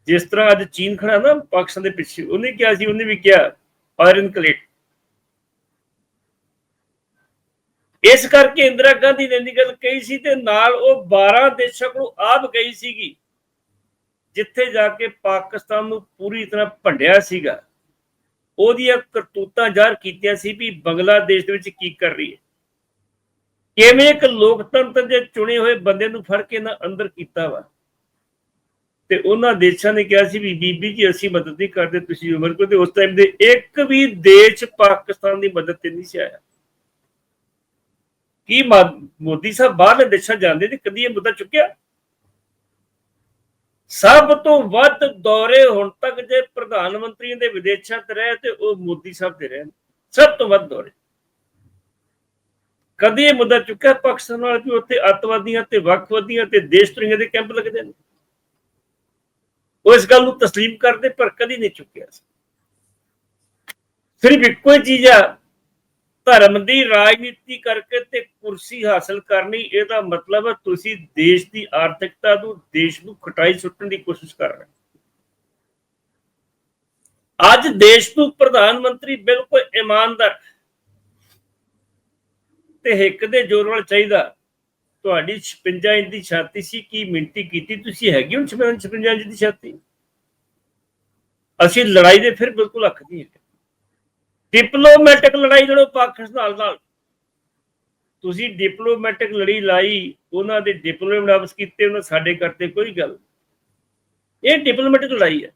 ਜਿਸ ਤਰ੍ਹਾਂ ਅੱਜ ਚੀਨ ਖੜਾ ਨਾ, ਪਾਕਿਸਤਾਨ ਦੇ ਪਿੱਛੇ, ਉਹਨੇ ਕਿਹਾ ਸੀ, ਉਹਨੇ ਵੀ ਕਿਹਾ, ਆਇਰਨ ਕਲੇਟ। ਇਸ ਕਰਕੇ ਇੰਦਰਾ ਗਾਂਧੀ ਨੇ ਇਹ ਗੱਲ ਕਹੀ ਸੀ ਤੇ ਨਾਲ ਉਹ 12 ਦੇਸ਼ਾਂ ਕੋਲ ਆਪ ਗਈ ਸੀਗੀ, ਜਿੱਥੇ ਜਾ ਕੇ ਪਾਕਿਸਤਾਨ ਨੂੰ ਪੂਰੀ ਤਰ੍ਹਾਂ ਭੰਡਿਆ ਸੀਗਾ। ਉਹਦੀਆਂ ਕਰਤੂਤਾਂ ਜ਼ਾਹਰ ਕੀਤੀਆਂ ਸੀ ਵੀ ਬੰਗਲਾਦੇਸ਼ ਦੇ ਵਿੱਚ ਕੀ ਕਰ ਰਹੀ ਹੈ। ਕਿਵੇਂ ਇੱਕ ਲੋਕਤੰਤਰ ਦੇ ਚੁਣੇ ਹੋਏ ਬੰਦੇ ਨੂੰ ਫੜ ਕੇ ਨਾ ਅੰਦਰ ਕੀਤਾ ਵਾ? ਤੇ ਉਹਨਾਂ ਦੇਸ਼ਾਂ ਨੇ ਕਿਹਾ ਸੀ ਵੀ ਬੀਬੀ ਜੀ, ਅਸੀਂ ਮਦਦ ਨਹੀਂ ਕਰਦੇ, ਤੁਸੀਂ ਉਮਰ ਕੋ ਤੇ ਉਸ ਟਾਈਮ ਦੇ ਇੱਕ ਵੀ ਦੇਸ਼ ਪਾਕਿਸਤਾਨ ਦੀ ਮਦਦ ਤੇ ਨਹੀਂ ਸੀ ਆਇਆ। ਕੀ ਮੋਦੀ ਸਾਹਿਬ ਬਾਹਰਲੇ ਦੇਸ਼ਾਂ ਜਾਂਦੇ ਤੇ ਕਦੀ ਇਹ ਮੁੱਦਾ ਚੁੱਕਿਆ? ਸਭ ਤੋਂ ਵੱਧ ਦੌਰੇ ਹੁਣ ਤੱਕ ਜੇ ਪ੍ਰਧਾਨ ਮੰਤਰੀ ਦੇ ਵਿਦੇਸ਼ਾਂ ਤੇ ਰਹੇ ਤੇ ਉਹ ਮੋਦੀ ਸਾਹਿਬ ਦੇ ਰਹੇ ਸਭ ਤੋਂ ਵੱਧ ਦੌਰੇ। ਕਦੀ ਇਹ ਮੁੱਦਾ ਚੁੱਕਿਆ ਪਾਕਿਸਤਾਨ ਵਾਲੇ ਵੀ ਉੱਥੇ ਅੱਤਵਾਦੀਆਂ ਤੇ ਵੱਖਵਾਦੀਆਂ ਤੇ ਦੇਸ਼ ਦੇ ਕੈਂਪ ਲੱਗਦੇ ਨੇ? ਉਹ ਇਸ ਗੱਲ ਨੂੰ ਤਸਲੀਮ ਕਰਦੇ, ਪਰ ਕਦੀ ਨਹੀਂ ਚੁੱਕਿਆ ਸਿਰਫ ਇੱਕੋ ਹੀ ਚੀਜ਼ ਆ, ਧਰਮ ਦੀ ਰਾਜਨੀਤੀ ਕਰਕੇ ਤੇ ਕੁਰਸੀ ਹਾਸਲ ਕਰਨੀ, ਇਹਦਾ ਮਤਲਬ ਹੈ ਤੁਸੀਂ ਦੇਸ਼ ਦੀ ਆਰਥਿਕਤਾ ਨੂੰ, ਦੇਸ਼ ਨੂੰ ਖਟਾਈ ਸੁੱਟਣ ਦੀ ਕੋਸ਼ਿਸ਼ ਕਰ ਰਹੇ ਅੱਜ ਦੇਸ਼ ਨੂੰ ਪ੍ਰਧਾਨ ਮੰਤਰੀ ਬਿਲਕੁਲ ਇਮਾਨਦਾਰ ਤੇ ਹਿੱਕ ਦੇ ਜ਼ੋਰ ਨਾਲ ਚਾਹੀਦਾ। ਤੁਹਾਡੀ 56 ਇੰਚ ਦੀ ਛਾਤੀ ਸੀ, ਕੀ ਮਿੰਟੀ ਕੀਤੀ ਤੁਸੀਂ? ਹੈਗੀ ਹੁਣ 56 ਇੰਚ ਦੀ ਛਾਤੀ? ਅਸੀਂ ਲੜਾਈ ਦੇ ਫਿਰ ਬਿਲਕੁਲ ਹੱਕ ਨਹੀਂ ਡਿਪਲੋਮੈਟਿਕ ਲੜਾਈ ਲੜੋ ਪਾਕਿਸਤਾਨ ਨਾਲ ਤੁਸੀਂ ਡਿਪਲੋਮੈਟਿਕ ਲੜੀ ਲਾਈ, ਉਹਨਾਂ ਦੇ ਡਿਪਲੋਮੈਟ ਵਾਪਸ ਕੀਤੇ, ਉਹਨਾਂ ਸਾਡੇ ਕਰਤੇ ਕੋਈ ਗੱਲ ਇਹ ਡਿਪਲੋਮੈਟਿਕ ਲੜਾਈ ਹੈ।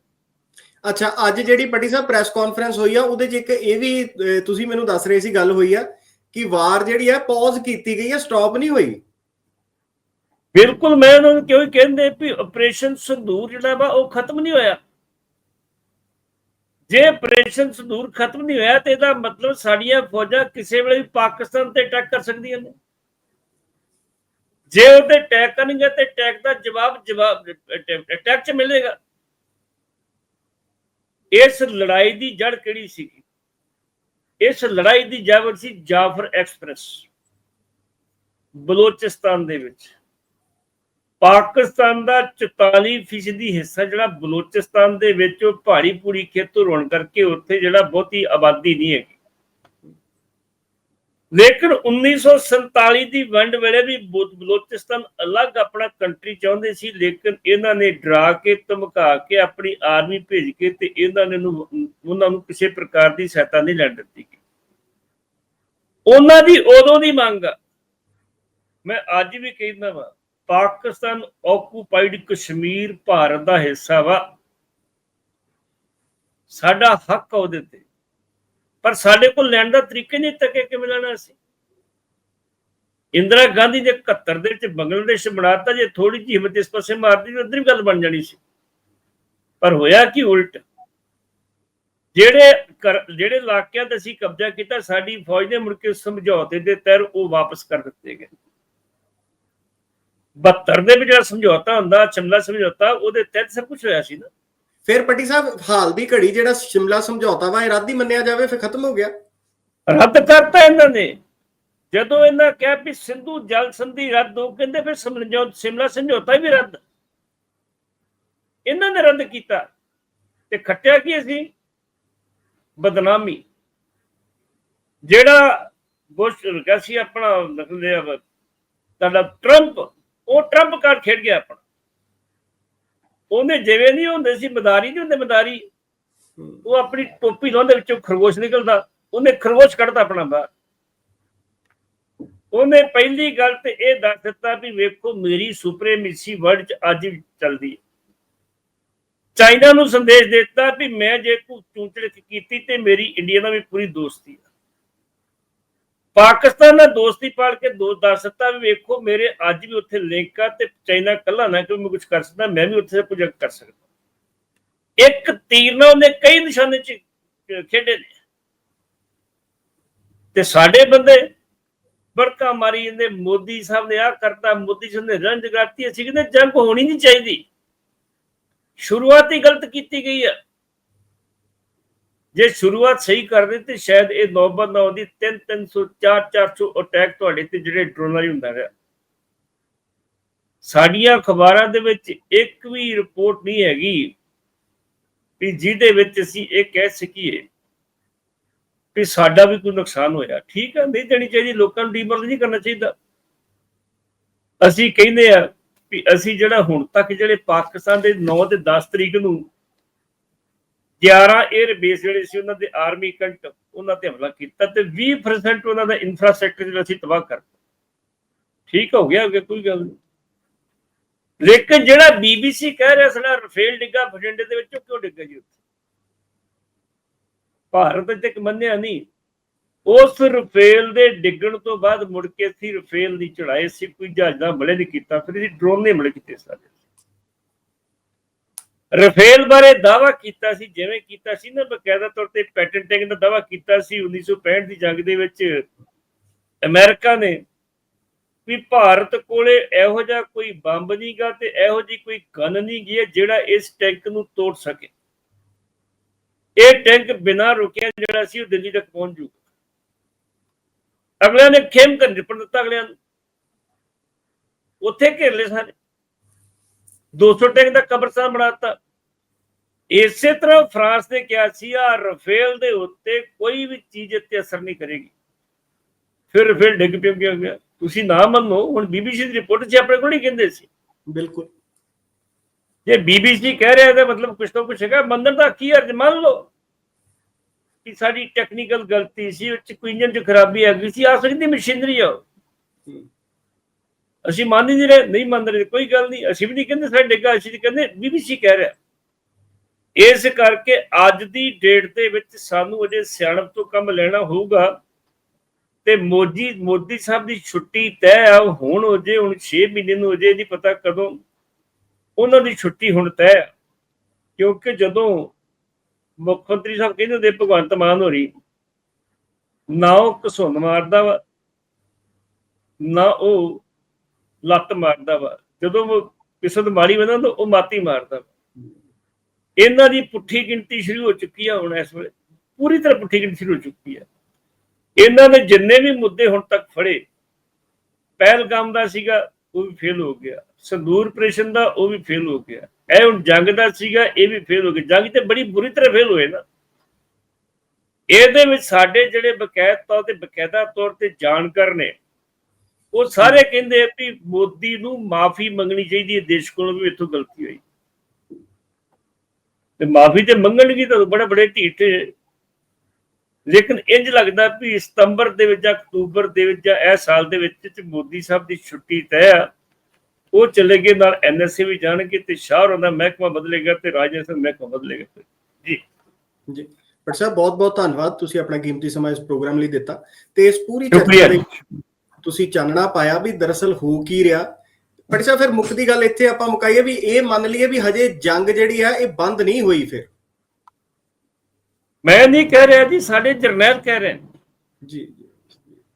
ਅੱਛਾ, ਅੱਜ ਜਿਹੜੀ ਪੱਟੀ ਸਾਹਿਬ ਪ੍ਰੈਸ ਕਾਨਫਰੰਸ ਹੋਈ ਆ, ਉਹਦੇ 'ਚ ਇੱਕ ਇਹ ਵੀ ਤੁਸੀਂ ਮੈਨੂੰ ਦੱਸ ਰਹੇ ਸੀ, ਗੱਲ ਹੋਈ ਆ ਕਿ ਵਾਰ ਜਿਹੜੀ ਆ ਪੌਜ਼ ਕੀਤੀ ਗਈ ਆ ਸਟਾਪ ਨਹੀਂ ਹੋਈ। ਬਿਲਕੁਲ, ਮੈਂ ਉਹਨਾਂ ਨੂੰ ਕਿਉਂ ਕਹਿੰਦੇ ਵੀ ਆਪਰੇਸ਼ਨ ਸੰਦੂਰ ਜਿਹੜਾ ਵਾ, ਉਹ ਖਤਮ ਨਹੀਂ ਹੋਇਆ। ਜੇ ਆਪਰੇਸ਼ਨ ਸੰਦੂਰ ਖਤਮ ਨਹੀਂ ਹੋਇਆ, ਤੇ ਇਹਦਾ ਮਤਲਬ ਸਾਡੀਆਂ ਫੌਜਾਂ ਕਿਸੇ ਵੇਲੇ ਵੀ ਪਾਕਿਸਤਾਨ ਤੇ ਅਟੈਕ ਕਰ ਸਕਦੀਆਂ ਨੇ। ਜੇ ਉਹ ਤੇ ਅਟੈਕ ਕਰਨਗੇ, ਤੇ ਅਟੈਕ ਦਾ ਜਵਾਬ ਜਵਾਬ ਅਟੈਕ ਚ ਮਿਲੇਗਾ। ਇਸ ਲੜਾਈ ਦੀ ਜੜ ਕਿਹੜੀ ਸੀ ਇਸ ਲੜਾਈ ਦੀ ਜਾਵਰ ਸੀ ਜਾਫਰ ਐਕਸਪ੍ਰੈਸ, ਬਲੋਚਿਸਤਾਨ ਦੇ ਵਿੱਚ। ਪਾਕਿਸਤਾਨ ਦਾ 44% ਹਿੱਸਾ ਜਿਹੜਾ ਬਲੋਚਿਸਤਾਨ ਦੇ ਵਿੱਚ ਉਹ ਪਹਾੜੀ ਪੂਰੀ ਖੇਤਰ ਹੋਣ ਕਰਕੇ ਉੱਥੇ ਜਿਹੜਾ ਬਹੁਤੀ ਆਬਾਦੀ ਨਹੀਂ ਹੈਗੀ। ਲੇਕਿਨ 1947 ਦੀ ਵੰਡ ਵੇਲੇ ਵੀ ਬਲੋਚਿਸਤਾਨ ਅਲੱਗ ਆਪਣਾ ਕੰਟਰੀ ਚਾਹੁੰਦੇ ਸੀ, ਲੇਕਿਨ ਇਹਨਾਂ ਨੇ ਡਰਾ ਕੇ, ਧਮਕਾ ਕੇ, ਆਪਣੀ ਆਰਮੀ ਭੇਜ ਕੇ ਤੇ ਇਹਨਾਂ ਨੇ ਉਹਨਾਂ ਨੂੰ ਕਿਸੇ ਪ੍ਰਕਾਰ ਦੀ ਸਹਾਇਤਾ ਨਹੀਂ ਲੈਣ ਦਿੱਤੀ। ਉਹਨਾਂ ਦੀ ਉਦੋਂ ਦੀ ਮੰਗ ਆ। ਮੈਂ ਅੱਜ ਵੀ ਕਹਿੰਦਾ ਵਾ, ਪਾਕਿਸਤਾਨ ਆਕੂਪਾਈਡ ਕਸ਼ਮੀਰ ਭਾਰਤ ਦਾ ਹਿੱਸਾ ਵਾ। ਸਾਡਾ ਹੱਕ ਆ ਉਹਦੇ ਤੇ। ਪਰ ਸਾਡੇ ਕੋਲ ਲੈਣ ਦਾ ਤਰੀਕਾ ਨਹੀਂ ਤੱਕੇ ਕਿਵੇਂ ਲੈਣਾ ਸੀ ਇੰਦਰਾ ਗਾਂਧੀ ਨੇ 71 ਦੇ ਵਿੱਚ ਬੰਗਲਾਦੇਸ਼ ਬਣਾਤਾ, ਜੇ ਥੋੜੀ ਜਿਹੀ ਹਿੰਮਤ ਇਸ ਪਾਸੇ ਮਾਰਦੀ ਤਾਂ ਉਧਰ ਵੀ ਗੱਲ ਬਣ ਜਾਣੀ ਸੀ। ਪਰ ਹੋਇਆ ਕੀ ਉਲਟ? ਜਿਹੜੇ ਜਿਹੜੇ ਇਲਾਕਿਆਂ ਤੇ ਅਸੀਂ ਕਬਜ਼ਾ ਕੀਤਾ, ਸਾਡੀ ਫੌਜ ਨੇ ਮੁੜ ਕੇ ਸਮਝੌਤੇ ਦੇ ਤਹਿਤ ਉਹ ਵਾਪਸ ਕਰ ਦਿੱਤੇ ਗਏ। 72 ਦੇ ਵਿੱਚ ਜਿਹੜਾ ਸਮਝੌਤਾ ਹੁੰਦਾ, ਸ਼ਿਮਲਾ ਸਮਝੌਤਾ, ਉਹਦੇ ਤਹਿਤ ਸਭ ਕੁਝ ਹੋਇਆ ਸੀ ਨਾ। ਫਿਰ ਪੱਟੀ ਸਾਹਿਬ, ਹਾਲ ਦੀ ਘੜੀ ਜਿਹੜਾ ਸ਼ਿਮਲਾ ਸਮਝੌਤਾ ਵਾ, ਇਹ ਰੱਦ ਹੀ ਮੰਨਿਆ ਜਾਵੇ, ਫਿਰ ਖਤਮ ਹੋ ਗਿਆ। ਰੱਦ ਕਰਤਾ ਇਹਨਾਂ ਨੇ। ਜਦੋਂ ਇਹਨਾਂ ਕਿਹਾ ਵੀ ਸਿੰਧੂ ਜਲ ਸੰਧੀ ਰੱਦ ਹੋ, ਕਹਿੰਦੇ ਫਿਰ ਸ਼ਿਮਲਾ ਸਮਝੌਤਾ ਵੀ ਰੱਦ। ਇਹਨਾਂ ਨੇ ਰੱਦ ਕੀਤਾ। ਤੇ ਖੱਟਿਆ ਕੀ ਅਸੀਂ ਬਦਨਾਮੀ। ਜਿਹੜਾ ਬੁਸ਼ ਰੁਕਿਆ ਸੀ ਆਪਣਾ ਤੁਹਾਡਾ ਟਰੰਪ, ਉਹ ਟਰੰਪ ਕਾਰਡ ਖੇਡ ਗਿਆ ਆਪਣਾ? ਉਹਨੇ ਜਿਵੇਂ ਨਹੀਂ ਹੁੰਦੇ ਸੀ, ਮਦਾਰੀ ਨਹੀਂ ਹੁੰਦੇ ਮਦਾਰੀ। ਉਹ ਆਪਣੀ ਟੋਪੀ ਲਾਉਂਦੇ ਵਿੱਚੋਂ ਖਰਗੋਸ਼ ਨਿਕਲਦਾ। ਉਹਨੇ ਖਰਗੋਸ਼ ਕੱਢਦਾ ਆਪਣਾ ਬਾਹਰ। ਉਹਨੇ ਪਹਿਲੀ ਗੱਲ ਤੇ ਇਹ ਦੱਸ ਦਿੱਤਾ ਵੀ ਵੇਖੋ, ਮੇਰੀ ਸੁਪਰੀਮੇਸੀ ਵਰਲਡ ਚ ਅੱਜ ਵੀ ਚੱਲਦੀ ਹੈ। ਚਾਈਨਾ ਨੂੰ ਸੰਦੇਸ਼ ਦਿੱਤਾ ਵੀ ਮੈਂ ਜੇ ਕੋਈ ਚੂੰਚੜਕ ਕੀਤੀ ਤੇ ਮੇਰੀ ਇੰਡੀਆ ਨਾਲ ਵੀ ਪੂਰੀ ਦੋਸਤੀ ਹੈ। ਪਾਕਿਸਤਾਨ ਨਾਲ ਦੋਸਤੀ ਪਾਲ ਕੇ ਦੋ ਦੱਸ ਦਿੱਤਾ ਵੀ ਵੇਖੋ, ਮੇਰੇ ਅੱਜ ਵੀ ਉੱਥੇ ਲਿੰਕ ਆ ਤੇ ਚਾਈਨਾ ਕੱਲਾ ਨਾ ਕਿ ਮੈਂ ਕੁਝ ਕਰ ਸਕਦਾ, ਮੈਂ ਵੀ ਉੱਥੇ ਕੁਝ ਕਰ ਸਕਦਾ। ਇੱਕ ਤੀਰ ਨਾਲ ਉਹਨੇ ਕਈ ਨਿਸ਼ਾਨੇ ਚ ਖੇਡੇ ਨੇ। ਤੇ ਸਾਡੇ ਬੰਦੇ ਬੜਕਾ ਮਾਰੀ ਜਾਂਦੇ, ਮੋਦੀ ਸਾਹਿਬ ਨੇ ਆ ਕਰਤਾ, ਮੋਦੀ ਸਾਹਿਬ ਨੇ ਰੰਜ ਕਰਤੀ ਅਸੀਂ ਕਹਿੰਦੇ ਜੰਗ ਹੋਣੀ ਨਹੀਂ ਚਾਹੀਦੀ। ਸ਼ੁਰੂਆਤ ਹੀ ਗਲਤ ਕੀਤੀ ਗਈ ਹੈ ਜੇ ਸ਼ੁਰੂਆਤ ਸਹੀ ਕਰਦੇ ਤੇ ਸ਼ਾਇਦ ਇਹ ਨੌਬਤ ਨਾ ਆਉਂਦੀ 3 300 4 400 ਅਟੈਕ ਤੁਹਾਡੇ ਤੇ ਜਿਹੜੇ ਡਰੋਨਾਂ ਹੀ ਹੁੰਦਾ ਰਿਹਾ। ਸਾਡੀਆਂ ਅਖਬਾਰਾਂ ਦੇ ਵਿੱਚ ਇੱਕ ਵੀ ਰਿਪੋਰਟ ਨਹੀਂ ਹੈਗੀ ਵੀ ਜਿਹਦੇ ਵਿੱਚ ਅਸੀਂ ਇਹ ਕਹਿ ਸਕੀਏ ਵੀ ਸਾਡਾ ਵੀ ਕੋਈ ਨੁਕਸਾਨ ਹੋਇਆ। ਠੀਕ ਹੈ ਨਹੀਂ ਦੇਣੀ ਚਾਹੀਦੀ, ਲੋਕਾਂ ਨੂੰ ਡੀਮਰਲ ਨਹੀਂ ਕਰਨਾ ਚਾਹੀਦਾ। ਅਸੀਂ ਕਹਿੰਦੇ ਆ ਵੀ ਅਸੀਂ ਜਿਹੜਾ ਹੁਣ ਤੱਕ ਜਿਹੜੇ ਪਾਕਿਸਤਾਨ ਦੇ 9 ਤੇ 10 ਤਰੀਕ ਨੂੰ 11 에ਅਰ ਬੇਸ ਜਿਹੜੇ ਸੀ ਉਹਨਾਂ ਦੇ ਆਰਮੀ ਕੰਟ ਉਹਨਾਂ ਤੇ ਹਮਲਾ ਕੀਤਾ ਤੇ 20% ਉਹਨਾਂ ਦਾ ਇਨਫਰਾਸਟ੍ਰਕਚਰ ਜਿਹੜਾ ਸੀ ਤਬਾਹ ਕਰਤਾ ਠੀਕ ਹੋ ਗਿਆ ਅੱਗੇ ਕੋਈ ਗੱਲ ਨਹੀਂ। ਲੇਕਿਨ ਜਿਹੜਾ ਬੀਬੀਸੀ ਕਹਿ ਰਿਹਾ ਸਾਡਾ ਰਫੇਲ ਡਿੱਗਾ ਬਠਿੰਡੇ ਦੇ ਵਿੱਚੋਂ ਕਿਉਂ ਡਿੱਗਾ ਜੀ ਉੱਥੇ? ਭਾਰਤ ਤੇ ਮੰਨਿਆ ਨਹੀਂ। ਉਸ ਰਫੇਲ ਦੇ ਡਿੱਗਣ ਤੋਂ ਬਾਅਦ ਮੁੜ ਕੇ ਸੀ ਰਫੇਲ ਦੀ ਚੜਾਈ ਸੀ ਕੋਈ ਜਹਾਜ਼ ਦਾ ਹਮਲੇ ਨਹੀਂ ਕੀਤਾ, ਫਿਰ ਅਸੀਂ ਡਰੋਨ ਦੇ ਹਮਲੇ ਕੀਤੇ ਸਾਰੇ। ਰਫੇਲ ਬਾਰੇ ਦਾਵਾ ਕੀਤਾ ਸੀ, ਜਿਵੇਂ ਕੀਤਾ ਸੀ ਨਾ ਬਕਾਇਦਾ ਤੌਰ ਤੇ ਪੈਟੈਂਟਿੰਗ ਦਾ ਦਾਵਾ ਕੀਤਾ ਸੀ 1965 ਦੀ ਜੰਗ ਦੇ ਵਿੱਚ ਅਮਰੀਕਾ ਨੇ ਵੀ ਭਾਰਤ ਕੋਲੇ ਇਹੋ ਜਿਹਾ ਕੋਈ ਬੰਬ ਨਹੀਂਗਾ ਤੇ ਇਹੋ ਜੀ ਕੋਈ ਗਨ ਨਹੀਂ ਗੀ ਜਿਹੜਾ ਇਸ ਟੈਂਕ ਨੂੰ ਤੋੜ ਸਕੇ। ਇਹ ਟੈਂਕ ਬਿਨਾਂ ਰੁਕਿਆ ਜਿਹੜਾ ਸੀ ਉਹ ਦਿੱਲੀ ਤੱਕ ਪਹੁੰਚ ਜੂਗਾ। ਅਗਲਿਆਂ ਨੇ ਖੇਮ ਕਰ ਰਿਪੋਰਟ ਦਿੱਤਾ ਅਗਲਿਆਂ ਨੂੰ ਉੱਥੇ ਘੇਰ ਲਏ ਸਾਰੇ। 200 ਟੈਂਕ ਦਾ ਕਬਰਸਤਾਨ ਬਣਾਤਾ ਇਸੇ ਤਰ੍ਹਾਂ ਫਰਾਂਸ ਨੇ ਕਿਹਾ ਸੀ ਆ ਰਫੇਲ ਦੇ ਉੱਤੇ ਕੋਈ ਵੀ ਚੀਜ਼ ਇੱਥੇ ਅਸਰ ਨਹੀਂ ਕਰੇਗੀ। ਫਿਰ ਰਫੇਲ ਡਿੱਗ ਪਿਆ ਗਿਆ ਗਿਆ? ਤੁਸੀਂ ਨਾ ਮੰਨੋ ਹੁਣ ਬੀਬੀਸੀ ਦੀ ਰਿਪੋਰਟ 'ਚ ਆਪਣੇ ਕੋਲ ਨਹੀਂ ਕਹਿੰਦੇ ਸੀ। ਬਿਲਕੁਲ। ਜੇ ਬੀਬੀਸੀ ਕਹਿ ਰਿਹਾ ਇਹਦਾ ਮਤਲਬ ਕੁਝ ਨਾ ਕੁਝ ਹੈਗਾ ਮੰਨਣ ਦਾ ਕੀ ਅਰਜ਼? ਮੰਨ ਲਓ ਕਿ ਸਾਡੀ ਟੈਕਨੀਕਲ ਗਲਤੀ ਸੀ ਉਹ 'ਚ ਕੋਈ ਇੰਜਨ 'ਚ ਖਰਾਬੀ ਆ ਗਈ ਸੀ ਆ ਸਕਦੀ ਮਸ਼ੀਨਰੀ ਆ। ਅਸੀਂ ਮੰਨ ਹੀ ਨਹੀਂ ਰਹੇ, ਨਹੀਂ ਮੰਨ ਰਹੇ, ਕੋਈ ਗੱਲ ਨਹੀਂ। ਅਸੀਂ ਵੀ ਨਹੀਂ ਕਹਿੰਦੇ ਸਾਡੇ ਡਿੱਗਾ, ਅਸੀਂ ਕਹਿੰਦੇ, ਬੀਬੀਸੀ ਕਹਿ ਰਿਹਾ। ਇਸ ਕਰਕੇ ਅੱਜ ਦੀ ਡੇਟ ਦੇ ਵਿੱਚ ਸਾਨੂੰ ਅਜੇ ਸਿਆਣਪ ਤੋਂ ਕੰਮ ਲੈਣਾ ਹੋਊਗਾ। ਤੇ ਮੋਦੀ ਮੋਦੀ ਸਾਹਿਬ ਦੀ ਛੁੱਟੀ ਤੈਅ ਆ, ਹੁਣ ਹੋ ਜੇ ਹੁਣ 6 ਮਹੀਨੇ ਨੂੰ ਹੋ ਜੇ ਨਹੀਂ ਪਤਾ ਕਦੋਂ ਉਹਨਾਂ ਦੀ ਛੁੱਟੀ ਹੁਣ ਤੈਅ ਆ। ਕਿਉਂਕਿ ਜਦੋਂ ਮੁੱਖ ਮੰਤਰੀ ਸਾਹਿਬ ਕਹਿੰਦੇ ਹੁੰਦੇ, ਭਗਵੰਤ ਮਾਨ ਹੋਰੀ, ਨਾ ਉਹ ਘਸੁੰਨ ਮਾਰਦਾ ਵਾ, ਨਾ ਉਹ ਲੱਤ ਮਾਰਦਾ ਵਾ। ਜਦੋਂ ਉਹ ਕਿਸੇ ਮਾਰੀ ਵਾ ਤਾਂ ਉਹ ਮਾਤੀ ਮਾਰਦਾ ਵਾ। ਇਹਨਾਂ ਦੀ ਪੁੱਠੀ ਗਿਣਤੀ ਸ਼ੁਰੂ ਹੋ ਚੁੱਕੀ ਆ ਹੁਣ ਇਸ ਵੇਲੇ। ਪੂਰੀ ਤਰ੍ਹਾਂ ਪੁੱਠੀ ਗਿਣਤੀ ਸ਼ੁਰੂ ਹੋ ਚੁੱਕੀ ਆ। ਇਹਨਾਂ ਨੇ ਜਿੰਨੇ ਵੀ ਮੁੱਦੇ ਹੁਣ ਤੱਕ ਫੜੇ, ਪਹਿਲਗਾਮ ਦਾ ਸੀਗਾ, ਉਹ ਵੀ ਫੇਲ ਹੋ ਗਿਆ। ਸੰਦੂਰ ਆਪਰੇਸ਼ਨ ਦਾ, ਉਹ ਵੀ ਫੇਲ ਹੋ ਗਿਆ। ਇਹ ਹੁਣ ਜੰਗ ਦਾ ਸੀਗਾ, ਇਹ ਵੀ ਫੇਲ ਹੋ ਗਿਆ। ਜੰਗ ਤੇ ਬੜੀ ਬੁਰੀ ਤਰ੍ਹਾਂ ਫੇਲ ਹੋਏ ਨਾ। ਇਹਦੇ ਵਿੱਚ ਸਾਡੇ ਜਿਹੜੇ ਬਕਾਇਦ ਤੌਰ ਤੇ, ਬਕਾਇਦਾ ਤੌਰ ਤੇ ਜਾਣਕਾਰ ਨੇ ਉਹ ਸਾਰੇ ਕਹਿੰਦੇ ਆ ਵੀ ਮੋਦੀ ਨੂੰ ਮਾਫੀ ਮੰਗਣੀ ਚਾਹੀਦੀ ਹੈ ਦੇਸ਼ ਕੋਲੋਂ ਵੀ ਇੱਥੋਂ ਗਲਤੀ ਹੋਈ। ਤੇ ਮਾਫੀ ਤੇ ਮੰਗਣਗੇ ਤਾਂ ਬੜੇ ਬੜੇ ਢੀਠ ਲੇਕਿਨ ਇੰਜ ਲੱਗਦਾ ਵੀ ਸਤੰਬਰ ਦੇ ਵਿੱਚ ਜਾਂ ਅਕਤੂਬਰ ਦੇ ਵਿੱਚ ਜਾਂ ਇਹ ਸਾਲ ਦੇ ਵਿੱਚ ਚ ਮੋਦੀ ਸਾਹਿਬ ਦੀ ਛੁੱਟੀ ਤੈਅ ਆ ਉਹ ਚਲੇਗੇ ਨਾਲ ਐਨਐਸਏ ਵੀ ਜਾਣਗੇ ਤੇ ਸ਼ਾਹਰੋਂ ਦਾ ਮਹਿਕਮਾ ਬਦਲੇਗਾ ਤੇ ਰਾਜਨੀਤਿਕ ਮਹਿਕਮਾ ਬਦਲੇਗਾ। ਜੀ। ਪਰ ਸਾਹਿਬ ਬਹੁਤ ਬਹੁਤ ਧੰਨਵਾਦ ਤੁਸੀਂ ਆਪਣਾ ਕੀਮਤੀ ਸਮਾਂ ਇਸ ਪ੍ਰੋਗਰਾਮ ਲਈ ਦਿੱਤਾ ਤੇ ਇਸ ਪੂਰੀ ਚਰਚਾ ਦੇ ਜੀ ਤੁਸੀਂ ਚਾਨਣਾ ਪਾਇਆ ਵੀ ਦਰਅਸਲ ਹੋ ਕੀ ਰਿਹਾ? ਪਰ ਸਾਹਿਬ ਫਿਰ ਮੁੱਖ ਦੀ ਗੱਲ ਇੱਥੇ ਆਪਾਂ ਮੁਕਾਈਏ ਵੀ ਇਹ ਮੰਨ ਲਈਏ ਵੀ ਹਜੇ ਜੰਗ ਜਿਹੜੀ ਆ ਇਹ ਬੰਦ ਨਹੀਂ ਹੋਈ ਫਿਰ। ਮੈਂ ਨਹੀਂ ਕਹਿ ਰਿਹਾ ਜੀ ਸਾਡੇ ਜਰਨੈਲ ਕਹਿ ਰਹੇ ਨੇ। ਜੀ।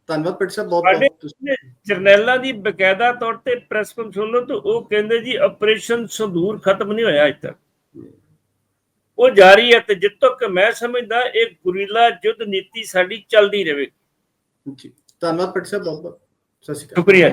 ਧੰਨਵਾਦ ਪਰ ਸਾਹਿਬ ਬਹੁਤ ਬਹੁਤ ਤੁਸੀਂ ਜਰਨੈਲਾਂ ਦੀ ਬਕਾਇਦਾ ਤੌਰ ਤੇ ਪ੍ਰੈਸ ਕਾਨਫਰੰਸ ਤਾਂ ਉਹ ਕਹਿੰਦੇ ਜੀ ਆਪਰੇਸ਼ਨ ਸੰਦੂਰ ਖਤਮ ਨਹੀਂ ਹੋਇਆ ਅਜੇ ਤੱਕ। ਉਹ ਜਾਰੀ ਹੈ ਤੇ ਜਿੱਤ ਤੱਕ ਮੈਂ ਸਮਝਦਾ ਇਹ ਗੁਰੀਲਾ ਯੁੱਧ ਨੀਤੀ ਸਾਡੀ ਚੱਲਦੀ ਰਹੇ ਜੀ। ਧੰਨਵਾਦ ਪਰ ਸਾਹਿਬ ਬਹੁਤ ਬਹੁਤ। ਸਤਿ ਸ਼੍ਰੀ ਅਕਾਲ। ਸ਼ੁਕਰੀਆ